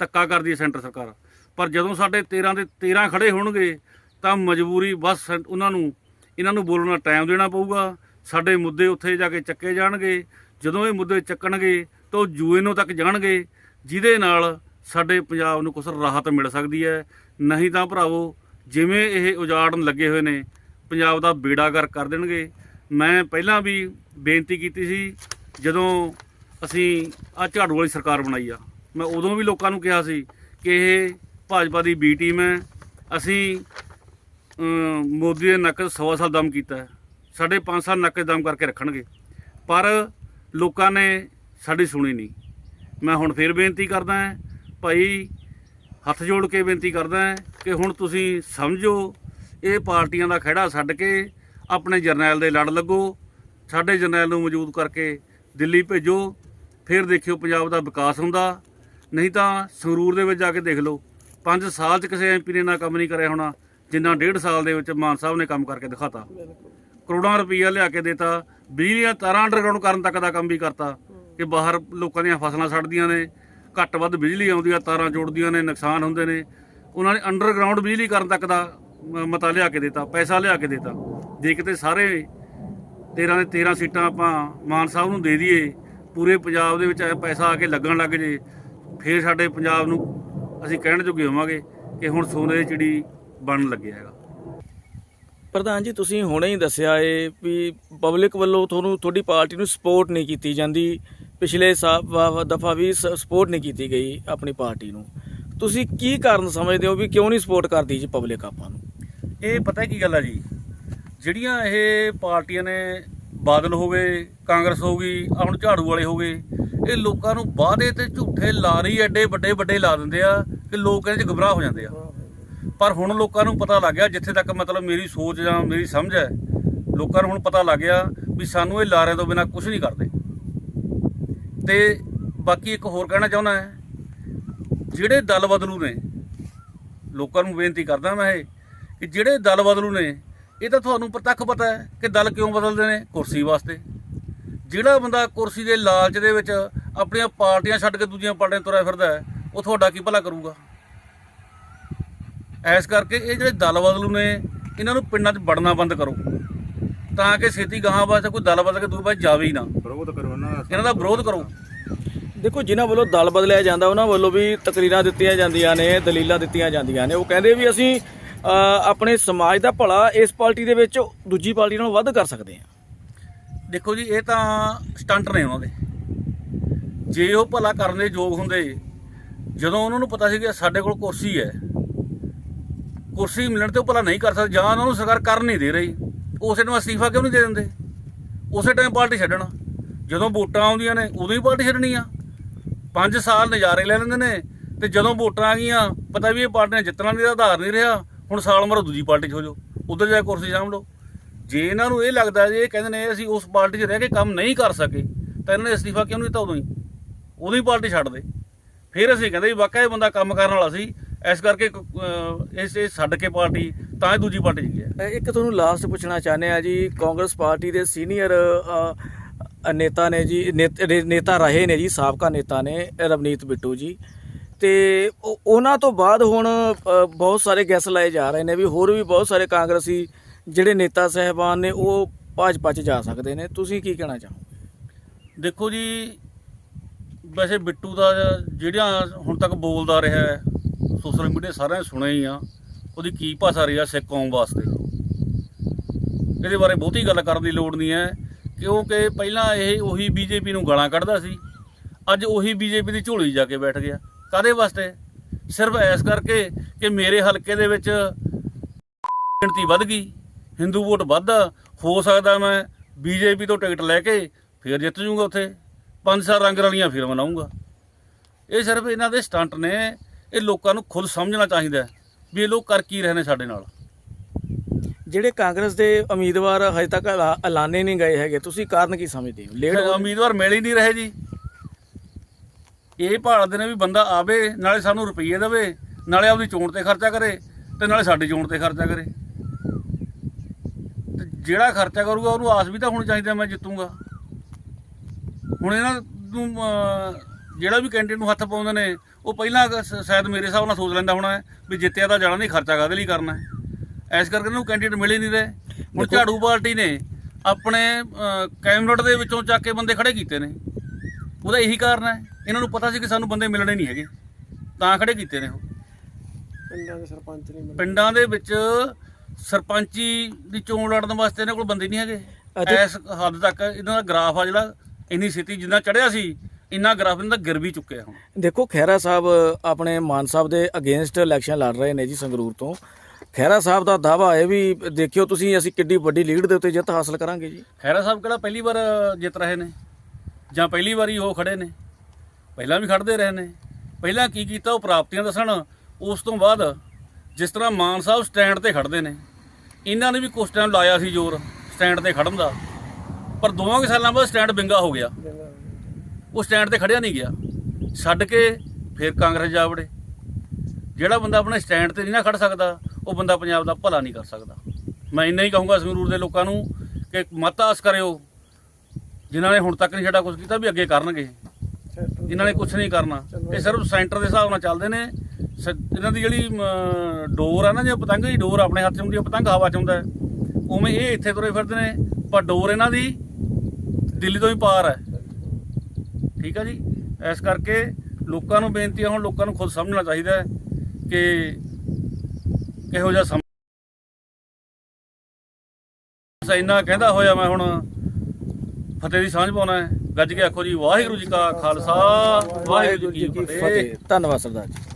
ਧੱਕਾ ਕਰਦੀ ਹੈ ਸੈਂਟਰ ਸਰਕਾਰ। ਪਰ ਜਦੋਂ ਸਾਡੇ 13 ਦੇ 13 ਖੜੇ ਹੋਣਗੇ ਤਾਂ ਮਜਬੂਰੀ ਬਸ ਉਹਨਾਂ ਨੂੰ, ਇਹਨਾਂ ਨੂੰ ਬੋਲਣ ਦਾ ਟਾਈਮ ਦੇਣਾ ਪਊਗਾ। ਸਾਡੇ ਮੁੱਦੇ ਉੱਥੇ ਜਾ ਕੇ ਚੱਕੇ ਜਾਣਗੇ। ਜਦੋਂ ਇਹ ਮੁੱਦੇ ਚੱਕਣਗੇ ਤਾਂ ਉਹ ਯੂਐਨਓ ਤੱਕ ਜਾਣਗੇ, ਜਿਹਦੇ ਨਾਲ ਸਾਡੇ ਪੰਜਾਬ ਨੂੰ ਕੁਝ ਰਾਹਤ ਮਿਲ ਸਕਦੀ ਹੈ। ਨਹੀਂ ਤਾਂ ਭਰਾਵੋ, ਜਿਵੇਂ ਇਹ ਉਜਾੜਨ ਲੱਗੇ ਹੋਏ ਨੇ, ਪੰਜਾਬ ਦਾ ਬੇੜਾਗਰ ਕਰ ਦੇਣਗੇ। ਮੈਂ ਪਹਿਲਾਂ ਵੀ ਬੇਨਤੀ ਕੀਤੀ ਸੀ, ਜਦੋਂ ਅਸੀਂ ਆ ਝਾੜੂ ਵਾਲੀ ਸਰਕਾਰ ਬਣਾਈ ਆ, ਮੈਂ ਉਦੋਂ ਵੀ ਲੋਕਾਂ ਨੂੰ ਕਿਹਾ ਸੀ ਕਿ ਇਹ ਭਾਜਪਾ ਦੀ ਬੀ ਟੀਮ ਹੈ। ਅਸੀਂ ਮੋਦੀ ਦੇ ਨੱਕ ਸਵਾ ਸਾਲ ਦਮ ਕੀਤਾ ਹੈ। ਸਾਡੇ 5 ਸਾਲ ਨੱਕ ਦਮ ਕਰਕੇ ਰੱਖਣਗੇ। ਪਰ ਲੋਕਾਂ ਨੇ ਸਾਡੀ ਸੁਣੀ ਨਹੀਂ। ਮੈਂ ਹੁਣ ਫੇਰ ਬੇਨਤੀ ਕਰਦਾ ਹਾਂ ਭਾਈ ਹੱਥ ਜੋੜ ਕੇ ਬੇਨਤੀ ਕਰਦਾ ਹਾਂ ਕਿ ਹੁਣ ਤੁਸੀਂ ਸਮਝੋ, ਇਹ ਪਾਰਟੀਆਂ ਦਾ ਖਹਿੜਾ ਛੱਡ ਕੇ ਆਪਣੇ ਜਰਨੈਲ ਦੇ ਲੜ ਲੱਗੋ, ਸਾਡੇ ਜਰਨੈਲ ਨੂੰ ਮੌਜੂਦ ਕਰਕੇ ਦਿੱਲੀ ਭੇਜੋ, ਫਿਰ ਦੇਖਿਓ ਪੰਜਾਬ ਦਾ ਵਿਕਾਸ ਹੁੰਦਾ। ਨਹੀਂ ਤਾਂ ਸੰਗਰੂਰ ਦੇ ਵਿੱਚ ਜਾ ਕੇ ਦੇਖ ਲਓ 5 ਸਾਲ 'ਚ ਕਿਸੇ ਐਮਪੀ ਨੇ ਨਾ ਕੰਮ ਨਹੀਂ ਕਰਿਆ ਹੋਣਾ, ਜਿੰਨਾ ਡੇਢ ਸਾਲ ਦੇ ਵਿੱਚ ਮਾਨ ਸਾਹਿਬ ਨੇ ਕੰਮ ਕਰਕੇ ਦਿਖਾਤਾ। ਕਰੋੜਾਂ ਰੁਪਈਆ ਲਿਆ ਕੇ ਦਿੱਤਾ, ਬਿਜਲੀ ਦੀਆਂ ਤਾਰਾਂ ਅੰਡਰਗਰਾਉਂਡ ਕਰਨ ਤੱਕ ਦਾ ਕੰਮ ਵੀ ਕਰਤਾ, ਕਿ ਬਾਹਰ ਲੋਕਾਂ ਦੀਆਂ ਫਸਲਾਂ ਸੜਦੀਆਂ ਨੇ ਘੱਟ ਵੱਧ ਬਿਜਲੀ ਆਉਂਦੀ ਆ, ਤਾਰਾਂ ਜੋੜਦੀਆਂ ਨੇ, ਨੁਕਸਾਨ ਹੁੰਦੇ ਨੇ। ਉਹਨਾਂ ਨੇ ਅੰਡਰਗਰਾਉਂਡ ਬਿਜਲੀ ਕਰਨ ਤੱਕ ਦਾ ਮ- ਮਤਾ ਲਿਆ ਕੇ ਦਿੱਤਾ, ਪੈਸਾ ਲਿਆ ਕੇ ਦਿੱਤਾ। ਜੇ ਕਿਤੇ ਸਾਰੇ 13 ਦੇ 13 ਸੀਟਾਂ ਆਪਾਂ ਮਾਨ ਸਾਹਿਬ ਨੂੰ ਦੇ ਦਈਏ, ਪੂਰੇ ਪੰਜਾਬ ਦੇ ਵਿੱਚ ਪੈਸਾ ਆ ਕੇ ਲੱਗਣ ਲੱਗ ਜੇ, ਫਿਰ ਸਾਡੇ ਪੰਜਾਬ ਨੂੰ ਅਸੀਂ ਕਹਿਣ ਜੋਗੇ ਹੋਵਾਂਗੇ ਕਿ ਹੁਣ ਸੋਨੇ ਦੀ ਚਿੜੀ ਬਣਨ ਲੱਗਿਆ ਹੈਗਾ। ਪ੍ਰਧਾਨ ਜੀ, ਤੁਸੀਂ ਹੁਣੇ ਹੀ ਦੱਸਿਆ ਏ ਵੀ ਪਬਲਿਕ ਵੱਲੋਂ ਤੁਹਾਨੂੰ, ਤੁਹਾਡੀ ਪਾਰਟੀ ਨੂੰ ਸਪੋਰਟ ਨਹੀਂ ਕੀਤੀ ਜਾਂਦੀ। ਪਿਛਲੇ ਦਫਾ ਵੀ ਸਪੋਰਟ ਨਹੀਂ ਕੀਤੀ ਗਈ ਆਪਣੀ ਪਾਰਟੀ ਨੂੰ। ਤੁਸੀਂ ਕੀ ਕਾਰਨ ਸਮਝਦੇ ਹੋ ਵੀ ਕਿਉਂ ਨਹੀਂ ਸਪੋਰਟ ਕਰਦੀ ਜੀ ਪਬਲਿਕ ਆਪਾਂ ਨੂੰ? ਇਹ ਪਤਾ ਕੀ ਗੱਲ ਆ ਜੀ? ਜਿਹੜੀਆਂ ਇਹ ਪਾਰਟੀਆਂ ਨੇ ਬਾਦਲ ਹੋ ਗਏ, ਕਾਂਗਰਸ ਹੋ ਗਈ, ਆਹ ਹੁਣ ਝਾੜੂ ਵਾਲੇ ਹੋ ਗਏ, ਇਹ ਲੋਕਾਂ ਨੂੰ ਵਾਅਦੇ ਤੇ ਝੂਠੇ ਲਾਰੀ ਐਡੇ ਵੱਡੇ ਵੱਡੇ ਲਾ ਦਿੰਦੇ ਆ ਕਿ ਲੋਕ ਇਹਦੇ ਚ ਗਮਰਾਹ ਹੋ ਜਾਂਦੇ ਆ। ਪਰ ਹੁਣ ਲੋਕਾਂ ਨੂੰ ਪਤਾ ਲੱਗ ਗਿਆ, ਜਿੱਥੇ ਤੱਕ ਮਤਲਬ ਮੇਰੀ ਸੋਚ ਜਾਂ ਮੇਰੀ ਸਮਝ ਹੈ, ਲੋਕਾਂ ਨੂੰ ਹੁਣ ਪਤਾ ਲੱਗ ਗਿਆ ਵੀ ਸਾਨੂੰ ਇਹ ਲਾਰਿਆਂ ਤੋਂ ਬਿਨਾ ਕੁਝ ਨਹੀਂ ਕਰਦੇ। ਤੇ ਬਾਕੀ ਇੱਕ ਹੋਰ ਕਹਿਣਾ ਚਾਹੁੰਦਾ ਹੈ, ਜਿਹੜੇ ਦਲ ਬਦਲੂ ਨੇ, ਲੋਕਾਂ ਨੂੰ ਬੇਨਤੀ ਕਰਦਾ ਮੈਂ ਇਹ, ਕਿ ਜਿਹੜੇ ਦਲ ਬਦਲੂ ਨੇ, ਇਹ ਤਾਂ ਤੁਹਾਨੂੰ ਪ੍ਰਤੱਖ ਪਤਾ ਹੈ ਕਿ ਦਲ ਕਿਉਂ ਬਦਲਦੇ ਨੇ? ਕੁਰਸੀ ਵਾਸਤੇ। ਜਿਹੜਾ ਬੰਦਾ ਕੁਰਸੀ ਦੇ ਲਾਲਚ ਦੇ ਵਿੱਚ ਆਪਣੀਆਂ ਪਾਰਟੀਆਂ ਛੱਡ ਕੇ ਦੂਜੀਆਂ ਪਾਰਟੀਆਂ ਤੁਰਿਆ ਫਿਰਦਾ ਹੈ, ਉਹ ਤੁਹਾਡਾ ਕੀ ਭਲਾ ਕਰੂਗਾ? ਐਸ ਕਰਕੇ ਇਹ ਜਿਹੜੇ ਦਲ ਬਦਲੂ ਨੇ, ਇਹਨਾਂ ਨੂੰ ਪਿੰਡਾਂ 'ਚ ਵੜਨਾ ਬੰਦ ਕਰੋ। ਤਾਂ ਕਿ ਛੇਤੀ ਗਾਹਾਂ ਵਾਸਤੇ ਕੋਈ ਦਲ ਬਦਲ ਕੇ ਦੂਰ ਪਾਸੇ ਜਾਵੇ ਹੀ ਨਾ। ਵਿਰੋਧ ਕਰੋ ਨਾ ਇਹਨਾਂ ਦਾ ਵਿਰੋਧ ਕਰੋ। ਦੇਖੋ ਜਿਨ੍ਹਾਂ ਵੱਲੋਂ ਦਲ ਬਦਲਿਆ ਜਾਂਦਾ ਉਹਨਾਂ ਵੱਲੋਂ ਵੀ ਤਕਰੀਰਾਂ ਦਿੱਤੀਆਂ ਜਾਂਦੀਆਂ ਨੇ ਦਲੀਲਾਂ ਦਿੱਤੀਆਂ ਜਾਂਦੀਆਂ ਨੇ। ਉਹ ਕਹਿੰਦੇ ਵੀ ਅਸੀਂ ਆਪਣੇ ਸਮਾਜ ਦਾ ਭਲਾ ਇਸ ਪਾਰਟੀ ਦੇ ਵਿੱਚ ਦੂਜੀ ਪਾਰਟੀ ਨਾਲੋਂ ਵੱਧ ਕਰ ਸਕਦੇ ਹਾਂ। ਦੇਖੋ ਜੀ ਇਹ ਤਾਂ ਸਟੰਟ ਨੇ ਉਹਨਾਂ ਦੇ। ਜੇ ਉਹ ਭਲਾ ਕਰਨ ਦੇ ਯੋਗ ਹੁੰਦੇ ਜਦੋਂ ਉਹਨਾਂ ਨੂੰ ਪਤਾ ਸੀ ਕਿ ਸਾਡੇ ਕੋਲ ਕੁਰਸੀ ਹੈ ਕੁਰਸੀ ਮਿਲਣ ਤੇ ਉਹ ਭਲਾ ਨਹੀਂ ਕਰ ਸਕਦੇ ਜਾਂ ਉਹਨਾਂ ਨੂੰ ਸਰਕਾਰ ਕਰ ਨਹੀਂ ਦੇ ਰਹੀ। ਉਸੇ ਨੂੰ ਅਸਤੀਫਾ ਕਿਉਂ ਨਹੀਂ ਦੇ ਦਿੰਦੇ? ਉਸੇ ਟਾਈਮ ਪਾਰਟੀ ਛੱਡਣਾ। ਜਦੋਂ ਵੋਟਾਂ ਆਉਂਦੀਆਂ ਨੇ, ਉਦੋਂ ਹੀ ਪਾਰਟੀ ਛੱਡਣੀ ਆ। 5 ਸਾਲ ਨਜ਼ਾਰੇ ਲੈ ਲੈਂਦੇ ਨੇ ਤੇ ਜਦੋਂ ਵੋਟਾਂ ਆ ਗਈਆਂ, ਪਤਾ ਵੀ ਇਹ ਪਾਰਟੀ ਨੇ ਜਿੱਤਣਾ ਨਹੀਂ ਦਾ ਆਧਾਰ ਨਹੀਂ ਰਿਹਾ। ਹੁਣ ਸਾਲ ਮਰੋ ਦੂਜੀ ਪਾਰਟੀ 'ਚ ਹੋ ਜਾਓ। ਉਧਰ ਜਾ ਕੇ ਕੁਰਸੀ ਸਾਂਭ ਲਓ। ਜੇ ਇਹਨਾਂ ਨੂੰ ਇਹ ਲੱਗਦਾ ਜੇ ਇਹ ਕਹਿੰਦੇ ਨੇ ਅਸੀਂ ਉਸ ਪਾਰਟੀ 'ਚ ਰਹਿ ਕੇ ਕੰਮ ਨਹੀਂ ਕਰ ਸਕੇ, ਤਾਂ ਇਹਨਾਂ ਨੇ ਅਸਤੀਫਾ ਕਿਉਂ ਨਹੀਂ ਦਿੱਤਾ ਉਦੋਂ ਹੀ? ਉਦੋਂ ਹੀ ਪਾਰਟੀ ਛੱਡ ਦੇ। ਫਿਰ ਅਸੀਂ ਕਹਿੰਦੇ ਵੀ ਵਾਕਿਆ ਇਹ ਬੰਦਾ ਕੰਮ ਕਰਨ ਵਾਲਾ ਸੀ। ਇਸ ਕਰਕੇ ਇਸ ਛੱਡ ਕੇ ਪਾਰਟੀ ਤਾਂ ਇਹ ਦੂਜੀ ਪਾਰਟੀ ਗਿਆ ਅ, ਇੱਕ ਤੁਹਾਨੂੰ ਲਾਸਟ ਪੁੱਛਣਾ ਚਾਹੁੰਦੇ ਆ ਜੀ ਕਾਂਗਰਸ ਪਾਰਟੀ ਦੇ ਸੀਨੀਅਰ ਨੇਤਾ ਨੇ ਜੀ ਨੇਤ- ਰਹੇ ਨੇ ਜੀ ਸਾਬਕਾ ਨੇਤਾ ਨੇ ਰਵਨੀਤ ਬਿੱਟੂ ਜੀ। ਤੇ ਉਹ- ਉਹਨਾਂ ਤੋਂ ਬਾਅਦ ਹੁਣ ਬਹੁਤ ਸਾਰੇ ਗੈਸ ਲਾਏ ਜਾ ਰਹੇ ਨੇ ਵੀ ਹੋਰ ਵੀ ਬਹੁਤ ਸਾਰੇ ਕਾਂਗਰਸੀ ਜਿਹੜੇ ਨੇਤਾ ਸਹਿਬਾਨ ਨੇ ਉਹ ਭਾਜਪਾ 'ਚ ਜਾ ਸਕਦੇ ਨੇ। ਤੁਸੀਂ ਕੀ ਕਹਿਣਾ ਚਾਹੋ ਦੇਖੋ ਜੀ ਵੈਸੇ ਬਿੱਟੂ ਦਾ ਜਿਹੜਾ ਹੁਣ ਤੱਕ ਬੋਲਦਾ ਰਿਹਾ ਹੈ ਸੋਸ਼ਲ ਮੀਡੀਆ ਸਾਰਿਆਂ ਨੇ ਸੁਣਿਆ ਹੀ ਆ। ਉਹਦੀ ਕੀ ਭਾਸ਼ਾ ਰਹੀ ਆ ਸਿੱਖ ਕੌਮ ਵਾਸਤੇ? ਇਹਦੇ ਬਾਰੇ ਬਹੁਤੀ ਗੱਲ ਕਰਨ ਦੀ ਲੋੜ ਨਹੀਂ ਹੈ, ਕਿਉਂਕਿ ਪਹਿਲਾਂ ਇਹ ਉਹੀ ਬੀਜੇਪੀ ਨੂੰ ਗਾਲਾਂ ਕੱਢਦਾ ਸੀ। ਅੱਜ ਉਹੀ ਬੀਜੇਪੀ ਦੀ ਝੋਲੀ ਜਾ ਕੇ ਬੈਠ ਗਿਆ। ਕਾਦੇ ਵਾਸਤੇ? ਸਿਰਫ ਐਸ ਕਰਕੇ ਕਿ ਮੇਰੇ ਹਲਕੇ ਦੇ ਵਿੱਚ ਗਿਣਤੀ ਵੱਧ ਗਈ ਹਿੰਦੂ ਵੋਟ ਵੱਧ, ਹੋ ਸਕਦਾ ਮੈਂ ਬੀਜੇਪੀ ਤੋਂ ਟਿਕਟ ਲੈ ਕੇ ਫਿਰ ਜਿੱਤ ਜੂੰਗਾ ਉੱਥੇ। ਪੰਜ ਸਾਲ ਰੰਗ ਰਲੀਆਂ ਫਿਰ ਮਨਾਉਂਗਾ ਇਹ ਸਿਰਫ ਇਹਨਾਂ ਦੇ ਸਟੰਟ ਨੇ, ਇਹ ਲੋਕਾਂ ਨੂੰ ਖੁਦ ਸਮਝਣਾ ਚਾਹੀਦਾ ਵੀ ਇਹ ਲੋਕ ਕਰ ਕੀ ਰਹੇ ਨੇ ਸਾਡੇ ਨਾਲ? ਜਿਹੜੇ ਕਾਂਗਰਸ ਦੇ ਉਮੀਦਵਾਰ ਹਜੇ ਤੱਕ ਐਲਾ- ਐਲਾਨੇ ਨਹੀਂ ਗਏ ਹੈਗੇ ਤੁਸੀਂ ਕਾਰਨ ਕੀ ਸਮਝਦੇ ਹੋ? ਲੇਟ ਉਮੀਦਵਾਰ ਮਿਲ ਹੀ ਨਹੀਂ ਰਹੇ ਜੀ। ਇਹ ਭਾਲਦੇ ਨੇ ਵੀ ਬੰਦਾ ਆਵੇ ਨਾਲੇ ਸਾਨੂੰ ਰੁਪਈਏ ਦੇਵੇ ਨਾਲੇ ਆਪਦੀ ਚੋਣ ਤੇ ਖਰਚਾ ਕਰੇ ਤੇ ਨਾਲੇ ਸਾਡੀ ਚੋਣ ਤੇ ਖਰਚਾ ਕਰੇ। ਜਿਹੜਾ ਖਰਚਾ ਕਰੂਗਾ ਉਹਨੂੰ ਆਸ ਵੀ ਤਾਂ ਹੋਣੀ ਚਾਹੀਦੀ ਹੈ ਮੈਂ ਜਿੱਤੂਗਾ। ਹੁਣ ਇਹਨਾਂ ਨੂੰ ਜਿਹੜਾ ਵੀ ਕੈਂਡੀਡੇਟ ਨੂੰ ਹੱਥ ਪਾਉਂਦੇ ਨੇ ਉਹ ਪਹਿਲਾਂ ਸ਼ਾਇਦ ਮੇਰੇ ਹਿਸਾਬ ਨਾਲ ਸੋਚ ਲੈਂਦਾ ਹੋਣਾ ਵੀ ਜਿੱਤਿਆ ਤਾਂ ਜਾਣਾ ਨਹੀਂ ਖਰਚਾ ਕਾਹਦੇ ਲਈ ਕਰਨਾ? ਹੈ ਐਸ ਕਰਕੇ ਇਹਨੂੰ ਕੈਂਡੀਡੇਟ ਮਿਲ ਨਹੀਂ ਰਹੇ ਹੁਣ ਝਾੜੂ ਪਾਰਟੀ ਨੇ ਆਪਣੇ ਕੈਬਨਿਟ ਦੇ ਵਿੱਚੋਂ ਚੱਕ ਕੇ ਬੰਦੇ ਖੜੇ ਕੀਤੇ ਨੇ। ਉਹਦਾ ਇਹੀ ਕਾਰਨ ਹੈ। ਇਹਨਾਂ ਨੂੰ ਪਤਾ ਸੀ ਕਿ ਸਾਨੂੰ ਬੰਦੇ ਮਿਲਣੇ ਨਹੀਂ ਹੈਗੇ। ਤਾਂ ਖੜੇ ਕੀਤੇ ਨੇ ਉਹ। ਪਿੰਡਾਂ ਦੇ ਸਰਪੰਚ ਨਹੀਂ ਮਿਲਦੇ ਪਿੰਡਾਂ ਦੇ ਵਿੱਚ ਸਰਪੰਚੀ ਦੀ ਚੋਣ ਲੜਨ ਵਾਸਤੇ ਇਹਨਾਂ ਕੋਲ ਬੰਦੇ ਨਹੀਂ ਹੈਗੇ। ਇਸ ਹੱਦ ਤੱਕ ਇਹਨਾਂ ਦਾ ਗ੍ਰਾਫ ਆ ਜਿਹੜਾ ਇੰਨੀ ਛੇਤੀ ਜਿੰਨਾ ਚੜਿਆ ਸੀ ਇੰਨਾ ਗ੍ਰਾਫ ਇਹਨਾਂ ਦਾ ਗਿਰ ਵੀ ਚੁੱਕਿਆ ਹੁਣ। ਦੇਖੋ ਖਹਿਰਾ ਸਾਹਿਬ ਆਪਣੇ ਮਾਨ ਸਾਹਿਬ ਦੇ ਅਗੇਂਸਟ ਇਲੈਕਸ਼ਨ ਲੜ ਰਹੇ ਨੇ ਜੀ ਸੰਗਰੂਰ ਤੋਂ। ਖਹਿਰਾ ਸਾਹਿਬ ਦਾ ਦਾਵਾ ਹੈ ਵੀ ਦੇਖਿਓ ਤੁਸੀਂ ਅਸੀਂ ਕਿੱਡੀ ਵੱਡੀ ਲੀਡ ਦੇ ਉੱਤੇ ਜਿੱਤ ਹਾਸਲ ਕਰਾਂਗੇ ਜੀ। ਖੈਰਾ ਸਾਹਿਬ ਕਿਹੜਾ ਪਹਿਲੀ ਵਾਰ ਜਿੱਤ ਰਹੇ ਨੇ? ਜਾਂ ਪਹਿਲੀ ਵਾਰੀ ਉਹ ਖੜੇ ਨੇ? ਪਹਿਲਾਂ ਵੀ ਖੜਦੇ ਰਹੇ ਨੇ। ਪਹਿਲਾਂ ਕੀ ਕੀਤਾ ਉਹ ਪ੍ਰਾਪਤੀਆਂ ਦੱਸਣ। ਉਸ ਤੋਂ ਬਾਅਦ ਜਿਸ ਤਰ੍ਹਾਂ ਮਾਨ ਸਾਹਿਬ ਸਟੈਂਡ ਤੇ ਖੜਦੇ ਨੇ ਇਹਨਾਂ ਨੇ ਵੀ ਕੁਛ ਟਾਈਮ ਲਾਇਆ ਸੀ ਜ਼ੋਰ ਸਟੈਂਡ ਤੇ ਖੜਨ ਦਾ। ਪਰ ਦੋਵਾਂ ਕੁ ਸਾਲਾਂ ਬਾਅਦ ਸਟੈਂਡ ਬਿੰਗਾ ਹੋ ਗਿਆ। ਉਹ ਸਟੈਂਡ ਤੇ ਖੜਿਆ ਨਹੀਂ ਗਿਆ। ਛੱਡ ਕੇ ਫਿਰ ਕਾਂਗਰਸ ਜਾ ਵੜੇ। ਜਿਹੜਾ ਬੰਦਾ ਆਪਣੇ ਸਟੈਂਡ ਤੇ ਨਹੀਂ ਨਾ ਖੜ ਸਕਦਾ, ਉਹ ਬੰਦਾ ਪੰਜਾਬ ਦਾ ਭਲਾ ਨਹੀਂ ਕਰ ਸਕਦਾ। ਮੈਂ ਇੰਨਾ ਹੀ ਕਹੂੰਗਾ ਸੰਗਰੂਰ ਦੇ ਲੋਕਾਂ ਨੂੰ ਕਿ ਮਤ ਆਸ ਕਰਿਓ। ਜਿਨ੍ਹਾਂ ਨੇ ਹੁਣ ਤੱਕ ਨਹੀਂ ਸਾਡਾ ਕੁਝ ਕੀਤਾ, ਵੀ ਅੱਗੇ ਕਰਨਗੇ। ਇਹਨਾਂ ਨੇ ਕੁਝ ਨਹੀਂ ਕਰਨਾ। ਇਹ ਸਿਰਫ ਸੈਂਟਰ ਦੇ ਹਿਸਾਬ ਨਾਲ ਚੱਲਦੇ ਨੇ। ਸ- ਇਹਨਾਂ ਦੀ ਜਿਹੜੀ ਡੋਰ ਆ ਨਾ ਜੇ ਪਤੰਗ ਦੀ ਡੋਰ ਆਪਣੇ ਹੱਥ 'ਚ ਹੁੰਦੀ ਆ, ਪਤੰਗ ਹਵਾ 'ਚ ਹੁੰਦਾ ਉਵੇਂ ਇਹ ਇੱਥੇ ਤੁਰੇ ਫਿਰਦੇ ਨੇ। ਪਰ ਡੋਰ ਇਹਨਾਂ ਦੀ ਦਿੱਲੀ ਤੋਂ ਵੀ ਪਾਰ ਹੈ। ਠੀਕ ਆ ਜੀ? ਇਸ ਕਰਕੇ ਲੋਕਾਂ ਨੂੰ ਬੇਨਤੀ ਹੈ ਹੁਣ ਲੋਕਾਂ ਨੂੰ ਖੁਦ ਸਮਝਣਾ ਚਾਹੀਦਾ ਹੈ ਕਿ ਕਿਹੋ ਜਿਹਾ ਸਮਾਂ ਇੰਨਾ ਕਹਿੰਦਾ ਹੋਇਆ ਮੈਂ ਹੁਣ ਫਤਿਹ ਦੀ ਸਾਂਝ ਪਾਉਣਾ ਹੈ। ਗੱਜ ਕੇ ਆਖੋ ਜੀ ਵਾਹਿਗੁਰੂ ਜੀ ਕਾ ਖਾਲਸਾ ਵਾਹਿਗੁਰੂ ਜੀ ਕੀ ਫਤਿਹ। ਧੰਨਵਾਦ ਸਰਦਾਰ ਜੀ।